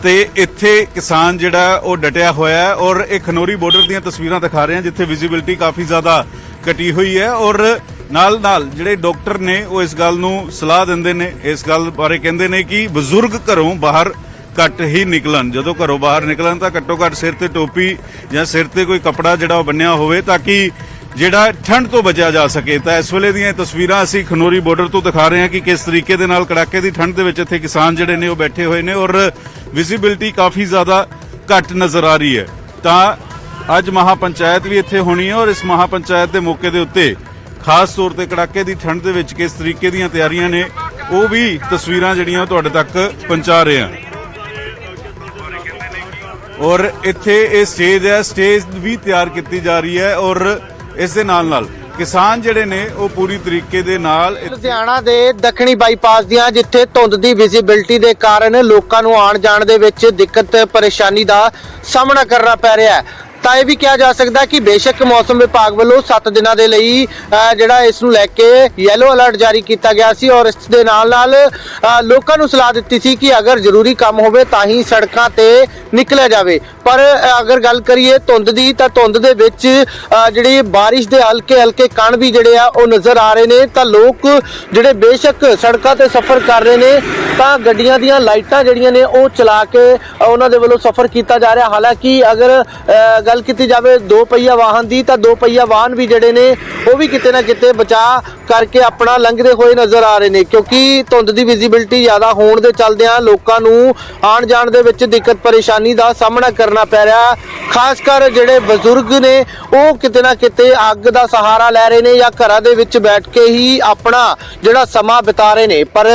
ਤੇ ਇੱਥੇ ਕਿਸਾਨ ਜਿਹੜਾ ਉਹ ਡਟਿਆ ਹੋਇਆ ਹੈ ਔਰ ਇਹ ਖਨੋਰੀ ਬਾਰਡਰ ਦੀਆਂ ਤਸਵੀਰਾਂ ਦਿਖਾ ਰਹੇ ਹਾਂ ਜਿੱਥੇ ਵਿਜ਼ਿਬਿਲਟੀ ਕਾਫੀ ਜ਼ਿਆਦਾ ਘਟੀ ਹੋਈ ਹੈ ਔਰ ਨਾਲ ਨਾਲ ਜਿਹੜੇ ਡਾਕਟਰ ਨੇ ਉਹ ਇਸ ਗੱਲ ਨੂੰ ਸਲਾਹ ਦਿੰਦੇ ਨੇ, ਇਸ ਗੱਲ ਬਾਰੇ ਕਹਿੰਦੇ ਨੇ ਕਿ ਬਜ਼ੁਰਗ ਘਰੋਂ ਬਾਹਰ ਘੱਟ ਹੀ ਨਿਕਲਣ। ਜਦੋਂ ਘਰੋਂ ਬਾਹਰ ਨਿਕਲਣ ਤਾਂ ਘੱਟੋ ਘੱਟ ਸਿਰ ਤੇ ਟੋਪੀ ਜਾਂ ਸਿਰ ਤੇ ਕੋਈ ਕਪੜਾ ਜਿਹੜਾ ਉਹ ਬੰਨਿਆ ਹੋਵੇ ਤਾਂ ਕਿ ਜਿਹੜਾ ਠੰਡ ਤੋਂ ਬਚਿਆ ਜਾ ਸਕੇ। ਤਾਂ ਇਸ ਵੇਲੇ ਦੀਆਂ ਇਹ ਤਸਵੀਰਾਂ ਅਸੀਂ ਖਨੋਰੀ ਬਾਰਡਰ ਤੋਂ ਦਿਖਾ ਰਹੇ ਹਾਂ ਕਿ ਕਿਸ ਤਰੀਕੇ ਦੇ ਨਾਲ ਕੜਾਕੇ ਦੀ ਠੰਡ ਦੇ ਵਿੱਚ ਇੱਥੇ ਕਿਸਾਨ ਜਿਹੜੇ ਨੇ ਉਹ ਬੈਠੇ ਹੋਏ ਨੇ ਔਰ ਵਿਜ਼ਿਬਿਲਟੀ ਕਾਫੀ ਜ਼ਿਆਦਾ ਘੱਟ ਨਜ਼ਰ ਆ ਰਹੀ ਹੈ। ਤਾਂ ਅੱਜ ਮਹਾ ਪੰਚਾਇਤ ਵੀ ਇੱਥੇ ਹੋਣੀ ਹੈ ਔਰ ਇਸ ਮਹਾ ਪੰਚਾਇਤ ਦੇ ਮੌਕੇ ਦੇ ਉੱਤੇ ਖਾਸ ਤੌਰ ਤੇ ਕੜਾਕੇ ਦੀ ਠੰਡ ਦੇ ਵਿੱਚ ਕਿਸ ਤਰੀਕੇ ਦੀਆਂ ਤਿਆਰੀਆਂ ਨੇ, ਉਹ ਵੀ ਤਸਵੀਰਾਂ ਜਿਹੜੀਆਂ ਤੁਹਾਡੇ ਤੱਕ ਪਹੁੰਚਾ ਰਹੇ ਹਾਂ। ਔਰ ਇੱਥੇ ਇਹ ਸਟੇਜ ਹੈ, ਸਟੇਜ ਵੀ ਤਿਆਰ ਕੀਤੀ ਜਾ ਰਹੀ ਹੈ ਔਰ ਇਸ ਦੇ ਨਾਲ ਨਾਲ ਕਿਸਾਨ ਜਿਹੜੇ ਨੇ, ਉਹ ਪੂਰੀ ਤਰੀਕੇ ਦੇ ਨਾਲ ਲੁਧਿਆਣਾ ਦੇ ਦੱਖਣੀ ਬਾਈਪਾਸ ਦੀਆਂ, ਜਿੱਥੇ ਧੁੰਦ ਦੀ ਵਿਜ਼ਿਬਿਲਟੀ ਦੇ ਕਾਰਨ ਲੋਕਾਂ ਨੂੰ ਆਉਣ ਜਾਣ ਦੇ ਵਿੱਚ ਦਿੱਕਤ, ਪਰੇਸ਼ਾਨੀ ਦਾ ਸਾਹਮਣਾ ਕਰਨਾ ਪੈ ਰਿਹਾ ਹੈ। ਤਾਂ ਇਹ ਵੀ ਕਿਹਾ ਜਾ ਸਕਦਾ ਕਿ ਬੇਸ਼ੱਕ ਮੌਸਮ ਵਿਭਾਗ ਵੱਲੋਂ 7 ਦਿਨਾਂ ਦੇ ਲਈ ਜਿਹੜਾ ਇਸ ਨੂੰ ਲੈ ਕੇ ਯੈਲੋ ਅਲਰਟ ਜਾਰੀ ਕੀਤਾ ਗਿਆ ਸੀ ਔਰ ਇਸ ਦੇ ਨਾਲ ਨਾਲ ਲੋਕਾਂ ਨੂੰ ਸਲਾਹ ਦਿੱਤੀ ਸੀ ਕਿ ਅਗਰ ਜ਼ਰੂਰੀ ਕੰਮ ਹੋਵੇ ਤਾਂ ਹੀ ਸੜਕਾਂ ਤੇ ਨਿਕਲਿਆ ਜਾਵੇ। ਪਰ ਅਗਰ ਗੱਲ ਕਰੀਏ ਧੁੰਦ ਦੀ ਤਾਂ ਧੁੰਦ ਦੇ ਵਿੱਚ ਜਿਹੜੀ ਬਾਰਿਸ਼ ਦੇ ਹਲਕੇ ਹਲਕੇ ਕਣ ਵੀ ਜਿਹੜੇ ਆ ਉਹ ਨਜ਼ਰ ਆ ਰਹੇ ਨੇ। ਤਾਂ ਲੋਕ ਜਿਹੜੇ ਬੇਸ਼ੱਕ ਸੜਕਾਂ ਤੇ ਸਫ਼ਰ ਕਰ ਰਹੇ ਨੇ, ਤਾਂ ਗੱਡੀਆਂ ਦੀਆਂ ਲਾਈਟਾਂ ਜਿਹੜੀਆਂ ਨੇ ਉਹ ਚਲਾ ਕੇ ਉਹਨਾਂ ਦੇ ਵੱਲੋਂ ਸਫ਼ਰ ਕੀਤਾ ਜਾ ਰਿਹਾ। ਹਾਲਾਂਕਿ ਅਗਰ ਗੱਲ ਕੀਤੀ ਜਾਵੇ, ਦੋ ਪਹੀਆ ਵਾਹਨ ਦੀ, ਤਾਂ ਦੋ ਪਹੀਆ ਵਾਹਨ ਵੀ ਜਿਹੜੇ ਨੇ, ਉਹ ਵੀ ਕਿਤੇ ਨਾ ਕਿਤੇ ਬਚਾ ਕਰਕੇ ਆਪਣਾ ਲੰਘਦੇ ਹੋਏ ਨਜ਼ਰ ਆ ਰਹੇ ਨੇ, ਕਿਉਂਕਿ ਧੁੰਦ ਦੀ ਵਿਜ਼ਿਬਿਲਟੀ ਜ਼ਿਆਦਾ ਹੋਣ ਦੇ ਚਲਦਿਆਂ ਲੋਕਾਂ ਨੂੰ ਆਉਣ ਜਾਣ ਦੇ ਵਿੱਚ ਦਿੱਕਤ ਪਰੇਸ਼ਾਨੀ ਦਾ ਸਾਹਮਣਾ ਕਰਨਾ ਪੈ ਰਿਹਾ। ਖਾਸ ਕਰ ਜਿਹੜੇ ਬਜ਼ੁਰਗ ਨੇ, ਉਹ ਕਿਤੇ ਨਾ ਕਿਤੇ ਅੱਗ ਦਾ ਸਹਾਰਾ ਲੈ ਰਹੇ ਨੇ ਜਾਂ ਘਰਾਂ ਦੇ ਵਿੱਚ ਬੈਠ ਕੇ ਹੀ ਆਪਣਾ ਜਿਹੜਾ ਸਮਾਂ ਬਿਤਾ ਰਹੇ ਨੇ। ਪਰ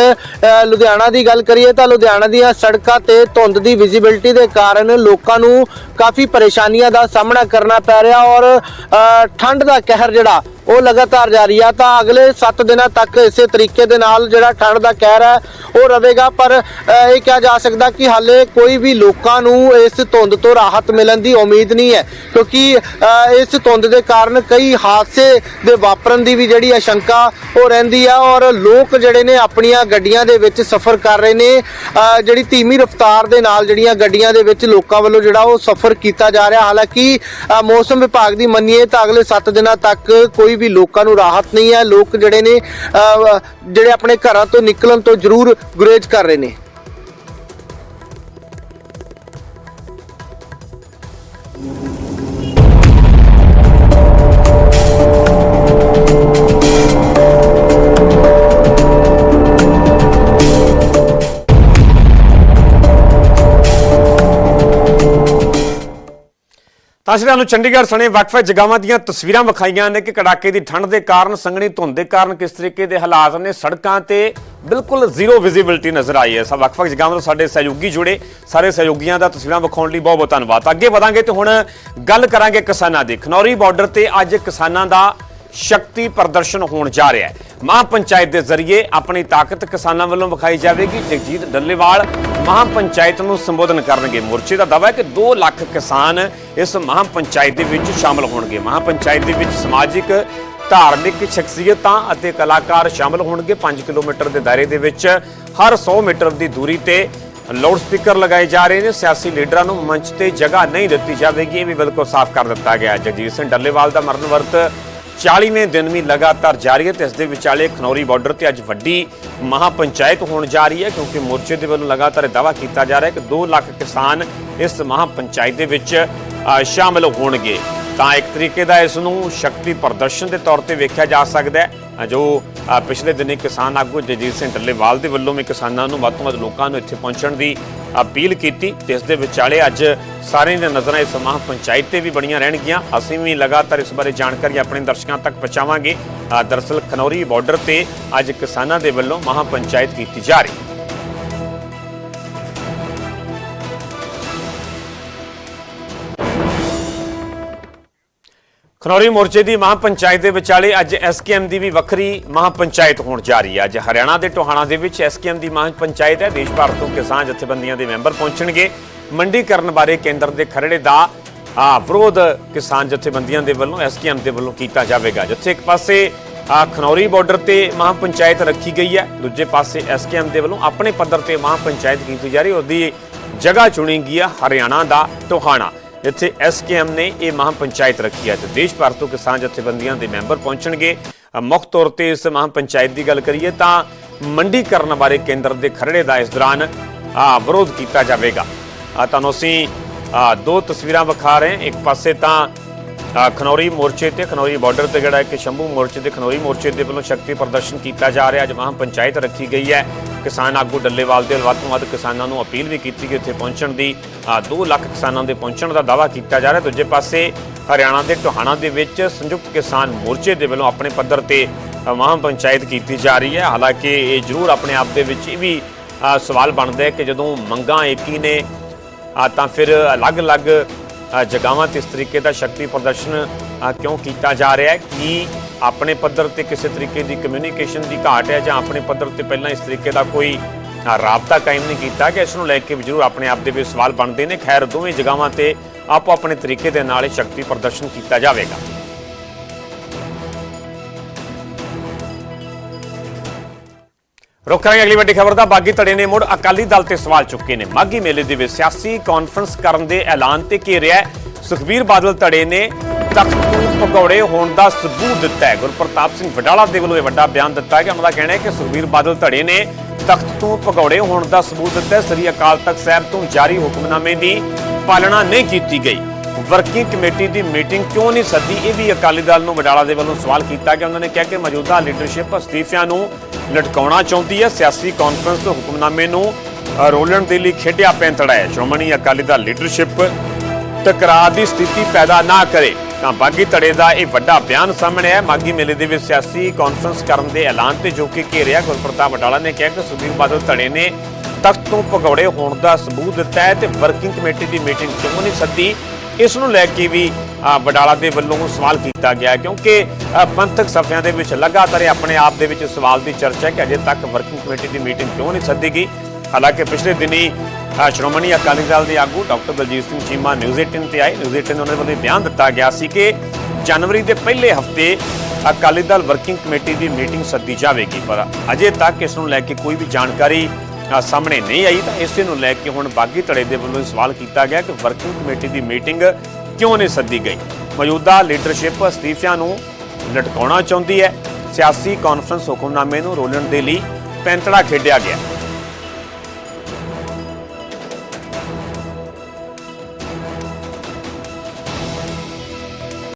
ਲੁਧਿਆਣਾ ਦੀ ਗੱਲ ਕਰੀਏ ਤਾਂ ਲੁਧਿਆਣਾ ਦੀਆਂ ਸੜਕਾਂ ਤੇ ਧੁੰਦ ਦੀ ਵਿਜ਼ਿਬਿਲਟੀ ਦੇ ਕਾਰਨ ਲੋਕਾਂ ਨੂੰ ਕਾਫੀ ਪਰੇਸ਼ਾਨੀਆਂ ਦਾ ਸਾਹਮਣਾ ਕਰਨਾ ਪੈ ਰਿਹਾ ਔਰ ਅਹ, ਠੰਡ ਦਾ ਕਹਿਰ ਜਿਹੜਾ ਉਹ ਲਗਾਤਾਰ ਜਾਰੀ ਆ, ਤਾਂ ਅਗਲੇ 7 ਦਿਨਾਂ ਤੱਕ ਇਸੇ ਤਰੀਕੇ ਦੇ ਨਾਲ ਜਿਹੜਾ ਠੰਡ ਦਾ ਕਹਿਰ ਹੈ, ਉਹ ਰਹੇਗਾ। ਪਰ ਇਹ ਕਿਹਾ ਜਾ ਸਕਦਾ ਕਿ ਹਾਲੇ ਕੋਈ ਵੀ ਲੋਕਾਂ ਨੂੰ ਇਸ ਧੁੰਦ ਤੋਂ ਰਾਹਤ ਮਿਲਣ ਦੀ ਉਮੀਦ ਨਹੀਂ ਹੈ। ਕਿਉਂਕਿ ਇਸ ਧੁੰਦ ਦੇ ਕਾਰਨ ਕਈ ਹਾਦਸੇ ਦੇ ਵਾਪਰਨ ਦੀ ਵੀ ਜਿਹੜੀ ਆਸ਼ੰਕਾ ਉਹ ਰਹਿੰਦੀ ਆ ਔਰ ਲੋਕ ਜਿਹੜੇ ਨੇ ਆਪਣੀਆਂ ਗੱਡੀਆਂ ਦੇ ਵਿੱਚ ਸਫ਼ਰ ਕਰ ਰਹੇ ਨੇ ਜਿਹੜੀ ਧੀਮੀ ਰਫ਼ਤਾਰ ਦੇ ਨਾਲ ਜਿਹੜੀਆਂ ਗੱਡੀਆਂ ਦੇ ਵਿੱਚ ਲੋਕਾਂ ਵੱਲੋਂ ਜਿਹੜਾ ਉਹ ਸਫ਼ਰ ਕੀਤਾ ਜਾ ਰਿਹਾ। ਹਾਲਾਂਕਿ ਮੌਸਮ ਵਿਭਾਗ ਦੀ ਮੰਨੀਏ ਤਾਂ ਅਗਲੇ 7 ਦਿਨਾਂ ਤੱਕ ਕੋਈ ਵੀ ਲੋਕਾਂ ਨੂੰ ਰਾਹਤ ਨਹੀਂ ਹੈ, ਲੋਕ ਜਿਹੜੇ ਨੇ ਜਿਹੜੇ ਆਪਣੇ ਘਰਾਂ ਤੋਂ ਨਿਕਲਣ ਤੋਂ ਜ਼ਰੂਰ ਗੁਰੇਜ਼ ਕਰ ਰਹੇ ਨੇ। ਤਾਂ ਅਸੀਂ ਤੁਹਾਨੂੰ ਚੰਡੀਗੜ੍ਹ ਸਣੇ ਵਕਫੇ ਜਗਾਵਾਂ ਦੀਆਂ ਤਸਵੀਰਾਂ ਵਿਖਾਈਆਂ ਨੇ ਕਿ ਕੜਾਕੇ ਦੀ ਠੰਡ ਦੇ ਕਾਰਨ, ਸੰਘਣੀ ਧੁੰਦ ਦੇ ਕਾਰਨ ਕਿਸ ਤਰੀਕੇ ਦੇ ਹਾਲਾਤ ਨੇ, ਸੜਕਾਂ ਤੇ ਬਿਲਕੁਲ ਜ਼ੀਰੋ ਵਿਜ਼ਿਬਿਲਟੀ ਨਜ਼ਰ ਆਈ ਹੈ। ਸਭ ਵਕਫੇ ਜਗਾਵਾਂ ਤੋਂ ਸਾਡੇ ਸਹਿਯੋਗੀ ਜੁੜੇ, ਸਾਰੇ ਸਹਿਯੋਗੀਆਂ ਦਾ ਤਸਵੀਰਾਂ ਵਿਖਾਉਣ ਲਈ ਬਹੁਤ ਬਹੁਤ ਧੰਨਵਾਦ। ਅੱਗੇ ਵਧਾਂਗੇ ਤੇ ਹੁਣ ਗੱਲ ਕਰਾਂਗੇ ਕਿਸਾਨਾਂ ਦੀ। ਖਨੌਰੀ ਬਾਰਡਰ ਤੇ ਅੱਜ ਕਿਸਾਨਾਂ ਦਾ ਸ਼ਕਤੀ ਪ੍ਰਦਰਸ਼ਨ ਹੋਣ ਜਾ ਰਿਹਾ ਹੈ। ਮਹਾਂ ਪੰਚਾਇਤ ਦੇ ਜ਼ਰੀਏ ਆਪਣੀ ਤਾਕਤ ਕਿਸਾਨਾਂ ਵੱਲੋਂ ਵਿਖਾਈ ਜਾਵੇਗੀ। ਜਗਜੀਤ ਡੱਲੇਵਾਲ ਮਹਾਂ ਪੰਚਾਇਤ ਨੂੰ ਸੰਬੋਧਨ ਕਰਨਗੇ। ਮੋਰਚੇ ਦਾ ਦਾਅਵਾ ਹੈ ਕਿ 2 ਲੱਖ ਕਿਸਾਨ ਇਸ ਮਹਾਂ ਪੰਚਾਇਤ ਦੇ ਵਿੱਚ ਸ਼ਾਮਲ ਹੋਣਗੇ। ਮਹਾਂ ਪੰਚਾਇਤ ਦੇ ਵਿੱਚ ਸਮਾਜਿਕ, ਧਾਰਮਿਕ ਸ਼ਖਸੀਅਤਾਂ ਅਤੇ ਕਲਾਕਾਰ ਸ਼ਾਮਲ ਹੋਣਗੇ। 5 ਕਿਲੋਮੀਟਰ ਦੇ ਦਾਇਰੇ ਦੇ ਵਿੱਚ ਹਰ 100 ਮੀਟਰ ਦੀ ਦੂਰੀ ਤੇ ਲਾਊਡ ਸਪੀਕਰ ਲਗਾਏ ਜਾ ਰਹੇ ਨੇ। ਸਿਆਸੀ ਲੀਡਰਾਂ ਨੂੰ ਮੰਚ ਤੇ ਜਗ੍ਹਾ ਨਹੀਂ ਦਿੱਤੀ ਜਾਵੇਗੀ। ਇਹ ਵੀ ਬਿਲਕੁਲ ਸਾਫ਼ ਕਰ ਦਿੱਤਾ ਗਿਆ ਜਗਜੀਤ ਸਿੰਘ ਡੱਲੇਵਾਲ ਦਾ ਮਰਨ ਵਰਤ 40ਵੇਂ ਦਿਨ ਵੀ ਲਗਾਤਾਰ ਜਾਰੀ ਹੈ ਤੇ ਇਸ ਦੇ ਵਿਚਾਲੇ ਖਨੌਰੀ ਬਾਰਡਰ ਤੇ ਅੱਜ ਵੱਡੀ ਮਹਾ ਪੰਚਾਇਤ ਹੋਣ ਜਾ ਰਹੀ ਹੈ ਕਿਉਂਕਿ ਮੋਰਚੇ ਦੇ ਵੱਲੋਂ ਲਗਾਤਾਰ ਇਹ ਦਾਅਵਾ ਕੀਤਾ ਜਾ ਰਿਹਾ ਹੈ ਕਿ 2 ਲੱਖ ਕਿਸਾਨ ਇਸ ਮਹਾ ਪੰਚਾਇਤ ਦੇ ਵਿੱਚ ਅ, ਸ਼ਾਮਲ ਹੋਣਗੇ। ਤਾਂ ਇੱਕ ਤਰੀਕੇ ਦਾ ਇਸ ਨੂੰ ਸ਼ਕਤੀ ਪ੍ਰਦਰਸ਼ਨ ਦੇ ਤੌਰ ਤੇ ਵੇਖਿਆ ਜਾ ਸਕਦਾ ਹੈ। ਜੋ ਪਿਛਲੇ ਦਿਨੀ ਕਿਸਾਨ ਆਗੂ ਜਗਜੀਤ ਸਿੰਘ ਢੱਲੇਵਾਲ ਦੇ ਵੱਲੋਂ ਵੀ ਕਿਸਾਨਾਂ ਨੂੰ ਵੱਧ ਤੋਂ ਵੱਧ ਲੋਕਾਂ ਨੂੰ ਇੱਥੇ ਪਹੁੰਚਣ ਦੀ ਅਪੀਲ ਕੀਤੀ ਤੇ ਇਸ ਦੇ ਵਿਚਾਲੇ ਅੱਜ ਸਾਰਿਆਂ ਦੀਆਂ ਨਜ਼ਰਾਂ ਇਸ ਮਹਾਂ ਪੰਚਾਇਤ ਤੇ ਵੀ ਬੜੀਆਂ ਰਹਿਣਗੀਆਂ। ਅਸੀਂ ਵੀ ਲਗਾਤਾਰ ਇਸ ਬਾਰੇ ਜਾਣਕਾਰੀ ਆਪਣੇ ਦਰਸ਼ਕਾਂ ਤੱਕ ਪਹੁੰਚਾਵਾਂਗੇ। ਅ, ਦਰਅਸਲ ਖਨੌਰੀ ਬਾਰਡਰ ਤੇ ਅੱਜ ਕਿਸਾਨਾਂ ਦੇ ਵੱਲੋਂ ਮਹਾਂ ਪੰਚਾਇਤ ਕੀਤੀ ਜਾ ਰਹੀ ਹੈ। ਖਨੌਰੀ ਮੋਰਚੇ ਦੀ ਮਹਾਂ ਪੰਚਾਇਤ ਦੇ ਵਿਚਾਲੇ ਅੱਜ ਐਸਕੇਐਮ ਦੀ ਵੀ ਵੱਖਰੀ ਮਹਾਂ ਪੰਚਾਇਤ ਹੋਣ ਜਾ ਰਹੀ ਹੈ ਅੱਜ ਹਰਿਆਣਾ ਦੇ ਟੋਹਾਣਾ ਦੇ ਵਿੱਚ ਐਸਕੇਐਮ ਦੀ ਮਹਾਂ ਪੰਚਾਇਤ ਹੈ। ਦੇਸ਼ ਭਰ ਤੋਂ ਕਿਸਾਨ ਜਥੇਬੰਦੀਆਂ ਦੇ ਮੈਂਬਰ ਪਹੁੰਚਣਗੇ। ਮੰਡੀਕਰਨ ਬਾਰੇ ਕੇਂਦਰ ਦੇ ਖਰੜੇ ਦਾ, ਆ, ਵਿਰੋਧ ਕਿਸਾਨ ਜਥੇਬੰਦੀਆਂ ਦੇ ਵੱਲੋਂ, ਐਸਕੇਐਮ ਦੇ ਵੱਲੋਂ ਕੀਤਾ ਜਾਵੇਗਾ। ਜਿੱਥੇ ਇੱਕ ਪਾਸੇ, ਆ, ਖਨੌਰੀ ਬਾਰਡਰ ਤੇ ਮਹਾਂ ਪੰਚਾਇਤ ਰੱਖੀ ਗਈ ਹੈ। ਦੂਜੇ ਪਾਸੇ ਐਸਕੇਐਮ ਦੇ ਵੱਲੋਂ ਆਪਣੇ ਪੱਧਰ ਤੇ ਮਹਾਂ ਪੰਚਾਇਤ ਕੀਤੀ ਜਾ ਰਹੀ ਉਹਦੀ ਜਗ੍ਹਾ ਚੁਣੀ ਗਈ ਹੈ ਹਰਿਆਣਾ ਦਾ ਟੋਹਾਣਾ। ਜਿੱਥੇ ਐਸਕੇਐਮ ਨੇ ਇਹ ਮਹਾਂ ਪੰਚਾਇਤ ਰੱਖੀ ਹੈ ਤੇ ਦੇਸ਼ ਭਰ ਤੋਂ ਕਿਸਾਨ ਜਥੇਬੰਦੀਆਂ ਦੇ ਮੈਂਬਰ ਪਹੁੰਚਣਗੇ। ਮੁੱਖ ਤੌਰ ਤੇ ਇਸ ਮਹਾਂ ਪੰਚਾਇਤ ਦੀ ਗੱਲ ਕਰੀਏ ਤਾਂ ਮੰਡੀਕਰਨ ਬਾਰੇ ਕੇਂਦਰ ਦੇ ਖਰੜੇ ਦਾ ਇਸ ਦੌਰਾਨ ਵਿਰੋਧ ਕੀਤਾ ਜਾਵੇਗਾ। ਆ ਤੁਹਾਨੂੰ ਅਸੀਂ ਦੋ ਤਸਵੀਰਾਂ ਵਿਖਾ ਰਹੇ ਹਾਂ। ਇੱਕ ਪਾਸੇ ਤਾਂ ਖਨੌਰੀ ਮੋਰਚੇ ਤੇ ਖਨੌਰੀ ਬਾਰਡਰ ਤੇ ਜਿਹੜਾ ਕਿ ਸ਼ੰਭੂ ਮੋਰਚੇ ਤੇ ਖਨੌਰੀ ਮੋਰਚੇ ਦੇ ਵੱਲੋਂ ਸ਼ਕਤੀ ਪ੍ਰਦਰਸ਼ਨ ਕੀਤਾ ਜਾ ਰਿਹਾ। ਅੱਜ ਮਹਾਂ ਪੰਚਾਇਤ ਰੱਖੀ ਗਈ ਹੈ। ਕਿਸਾਨ ਆਗੂ ਡੱਲੇਵਾਲ ਦੇ ਵੱਧ ਤੋਂ ਵੱਧ ਕਿਸਾਨਾਂ ਨੂੰ ਅਪੀਲ ਵੀ ਕੀਤੀ ਕਿ ਉੱਥੇ ਪਹੁੰਚਣ ਦੀ 2 ਲੱਖ ਕਿਸਾਨਾਂ ਦੇ ਪਹੁੰਚਣ ਦਾ ਦਾਅਵਾ ਕੀਤਾ ਜਾ ਰਿਹਾ। ਦੂਜੇ ਪਾਸੇ ਹਰਿਆਣਾ ਦੇ ਟੋਹਾਣਾ ਦੇ ਵਿੱਚ ਸੰਯੁਕਤ ਕਿਸਾਨ ਮੋਰਚੇ ਦੇ ਵੱਲੋਂ ਆਪਣੇ ਪੱਧਰ ਤੇ ਮਹਾਂ ਪੰਚਾਇਤ ਕੀਤੀ ਜਾ ਰਹੀ ਹੈ। ਹਾਲਾਂਕਿ ਇਹ ਜ਼ਰੂਰ ਆਪਣੇ ਆਪ ਦੇ ਵਿੱਚ ਇਹ ਵੀ ਸਵਾਲ ਬਣਦਾ ਹੈ ਕਿ ਜਦੋਂ ਮੰਗਾਂ ਏਕੀ ਨੇ ਤਾਂ ਫਿਰ ਅਲੱਗ-ਅਲੱਗ ਅ, ਜਗ੍ਹਾਵਾਂ ਤੇ ਇਸ ਤਰੀਕੇ ਦਾ ਸ਼ਕਤੀ ਪ੍ਰਦਰਸ਼ਨ ਕਿਉਂ ਕੀਤਾ ਜਾ ਰਿਹਾ ਹੈ? ਕਿ ਆਪਣੇ ਪੱਧਰ ਤੇ ਕਿਸੇ ਤਰੀਕੇ ਦੀ ਕਮਿਊਨੀਕੇਸ਼ਨ ਦੀ ਘਾਟ ਹੈ ਜਾਂ ਆਪਣੇ ਪੱਧਰ ਤੇ ਪਹਿਲਾਂ ਇਸ ਤਰੀਕੇ ਦਾ ਕੋਈ ਰਾਬਤਾ ਕਾਇਮ ਨਹੀਂ ਕੀਤਾ? ਕਿ ਇਸ ਨੂੰ ਲੈ ਕੇ ਵੀ ਜ਼ਰੂਰ ਆਪਣੇ ਆਪ ਦੇ ਵਿੱਚ ਸਵਾਲ ਬਣਦੇ ਨੇ। ਖੈਰ ਦੋਵੇਂ ਜਗ੍ਹਾਵਾਂ ਤੇ ਆਪੋ ਆਪਣੇ ਤਰੀਕੇ ਦੇ ਨਾਲ ਇਹ ਸ਼ਕਤੀ ਪ੍ਰਦਰਸ਼ਨ ਕੀਤਾ ਜਾਵੇਗਾ। ਰੁਕ ਕਰਾਂਗੇ ਅਗਲੀ ਵੱਡੀ ਖਬਰ ਦਾ ਬਾਗੀ ਧੜੇ ਨੇ ਮੁੜ ਅਕਾਲੀ ਦਲ ਤੇ ਸਵਾਲ ਚੁੱਕੇ ਨੇ। ਮਾਗੀ ਮੇਲੇ ਦੇ ਵਿੱਚ ਸਿਆਸੀ ਕਾਨਫਰੰਸ ਕਰਨ ਦੇ ਐਲਾਨ ਤੇ ਘੇਰਿਆ ਸੁਖਬੀਰ ਬਾਦਲ ਧੜੇ ਨੇ ਤਖਤ ਤੋਂ ਹੋਣ ਦਾ ਸਬੂਤ ਦਿੱਤਾ ਹੈ। ਗੁਰਪ੍ਰਤਾਪ ਸਿੰਘ ਵਡਾਲਾ ਦੇ ਵੱਲੋਂ ਇਹ ਵੱਡਾ ਬਿਆਨ ਦਿੱਤਾ ਹੈ ਕਿ ਉਹਨਾਂ ਦਾ ਕਹਿਣਾ ਹੈ ਕਿ ਸੁਖਬੀਰ ਬਾਦਲ ਧੜੇ ਨੇ ਤਖਤ ਤੋਂ ਭਗੌੜੇ ਹੋਣ ਦਾ ਸਬੂਤ ਦਿੱਤਾ ਹੈ। ਸ੍ਰੀ ਅਕਾਲ ਤਖਤ ਸਾਹਿਬ ਤੋਂ ਜਾਰੀ ਹੁਕਮਨਾਮੇ ਦੀ ਪਾਲਣਾ ਨਹੀਂ ਕੀਤੀ ਗਈ। ਵਰਕਿੰਗ ਕਮੇਟੀ ਦੀ ਮੀਟਿੰਗ ਕਿਉਂ ਨਹੀਂ ਸੱਦੀ? ਇਹ ਵੀ ਅਕਾਲੀ ਦਲ ਨੂੰ ਵਡਾਲਾ ਦੇ ਵੱਲੋਂ ਸਵਾਲ ਕੀਤਾ ਗਿਆ। ਉਹਨਾਂ ਨੇ ਕਿਹਾ ਕਿ ਮੌਜੂਦਾ ਲੀਡਰਸ਼ਿਪ ਅਸਤੀਫਿਆਂ ਨੂੰ ਲਟਕਾਉਣਾ ਚਾਹੁੰਦੀ ਹੈ। ਸਿਆਸੀ ਕਾਨਫਰੰਸ ਹੁਕਮਨਾਮੇ ਨੂੰ ਰੋਲਣ ਦੇ ਲਈ ਖੇਡਿਆ ਪੈਂਤੜਾ ਹੈ। ਸ਼੍ਰੋਮਣੀ ਅਕਾਲੀ ਦਲ ਲੀਡਰਸ਼ਿਪ ਟਕਰਾਅ ਦੀ ਸਥਿਤੀ ਪੈਦਾ ਨਾ ਕਰੇ। ਤਾਂ ਬਾਗੀ ਧੜੇ ਦਾ ਇਹ ਵੱਡਾ ਬਿਆਨ ਸਾਹਮਣੇ ਆਇਆ। ਮਾਗੀ ਮੇਲੇ ਦੇ ਵਿੱਚ ਸਿਆਸੀ ਕਾਨਫਰੰਸ ਕਰਨ ਦੇ ਐਲਾਨ ਤੇ ਜੋ ਕਿ ਘੇਰਿਆ, ਗੁਰਪ੍ਰਤਾਪ ਵਡਾਲਾ ਨੇ ਕਿਹਾ ਕਿ ਸੁਖਬੀਰ ਬਾਦਲ ਧੜੇ ਨੇ ਤਖਤ ਤੋਂ ਭਗੌੜੇ ਹੋਣ ਦਾ ਸਬੂਤ ਦਿੱਤਾ ਹੈ ਤੇ ਵਰਕਿੰਗ ਕਮੇਟੀ ਦੀ ਮੀਟਿੰਗ ਕਿਉਂ ਨਹੀਂ ਸੱਦੀ? ਇਸ ਨੂੰ ਲੈ ਕੇ ਵੀ ਵਡਾਲਾ ਦੇ ਵੱਲੋਂ ਸਵਾਲ ਕੀਤਾ ਗਿਆ ਕਿਉਂਕਿ ਪੰਥਕ ਸਫ਼ਿਆਂ ਦੇ ਵਿੱਚ ਲਗਾਤਾਰ ਆਪਣੇ ਆਪ ਦੇ ਵਿੱਚ ਸਵਾਲ ਦੀ ਚਰਚਾ ਹੈ ਕਿ ਅਜੇ ਤੱਕ ਵਰਕਿੰਗ ਕਮੇਟੀ ਦੀ ਮੀਟਿੰਗ ਕਿਉਂ ਨਹੀਂ ਸੱਦੀ ਗਈ। ਹਾਲਾਂਕਿ ਪਿਛਲੇ ਦਿਨੀ ਸ਼੍ਰੋਮਣੀ ਅਕਾਲੀ ਦਲ ਦੇ ਆਗੂ ਡਾਕਟਰ ਬਲਜੀਤ ਸਿੰਘ ਚੀਮਾ ਨਿਊਜ਼ 18 ਤੇ ਆਏ। ਨਿਊਜ਼ 18 ਉਹਨਾਂ ਦੇ ਵੱਲੋਂ ਬਿਆਨ ਦਿੱਤਾ ਗਿਆ ਸੀ ਕਿ ਜਨਵਰੀ ਦੇ ਪਹਿਲੇ ਹਫ਼ਤੇ ਅਕਾਲੀ ਦਲ ਵਰਕਿੰਗ ਕਮੇਟੀ ਦੀ ਮੀਟਿੰਗ ਸੱਦੀ ਜਾਵੇਗੀ, ਪਰ ਅਜੇ ਤੱਕ ਇਸ ਨੂੰ ਲੈ ਕੇ ਕੋਈ ਵੀ ਜਾਣਕਾਰੀ ਸਾਹਮਣੇ ਨਹੀਂ ਆਈ। ਤਾਂ ਇਸੇ ਨੂੰ ਲੈ ਕੇ ਹੁਣ ਬਾਗੀ ਧੜੇ ਦੇ ਵੱਲੋਂ ਸਵਾਲ ਕੀਤਾ ਗਿਆ ਕਿ ਵਰਕਿੰਗ ਕਮੇਟੀ ਦੀ ਮੀਟਿੰਗ ਕਿਉਂ ਨਹੀਂ ਸੱਦੀ ਗਈ। ਮੌਜੂਦਾ ਲੀਡਰਸ਼ਿਪ ਅਸਤੀਫਿਆਂ ਨੂੰ ਲਟਕਾਉਣਾ ਚਾਹੁੰਦੀ ਹੈ। ਸਿਆਸੀ ਕਾਨਫਰੰਸ ਹੁਕਮਨਾਮੇ ਨੂੰ ਰੋਲਣ ਦੇ ਲਈ ਪੈਂਤੜਾ ਖੇਡਿਆ ਗਿਆ।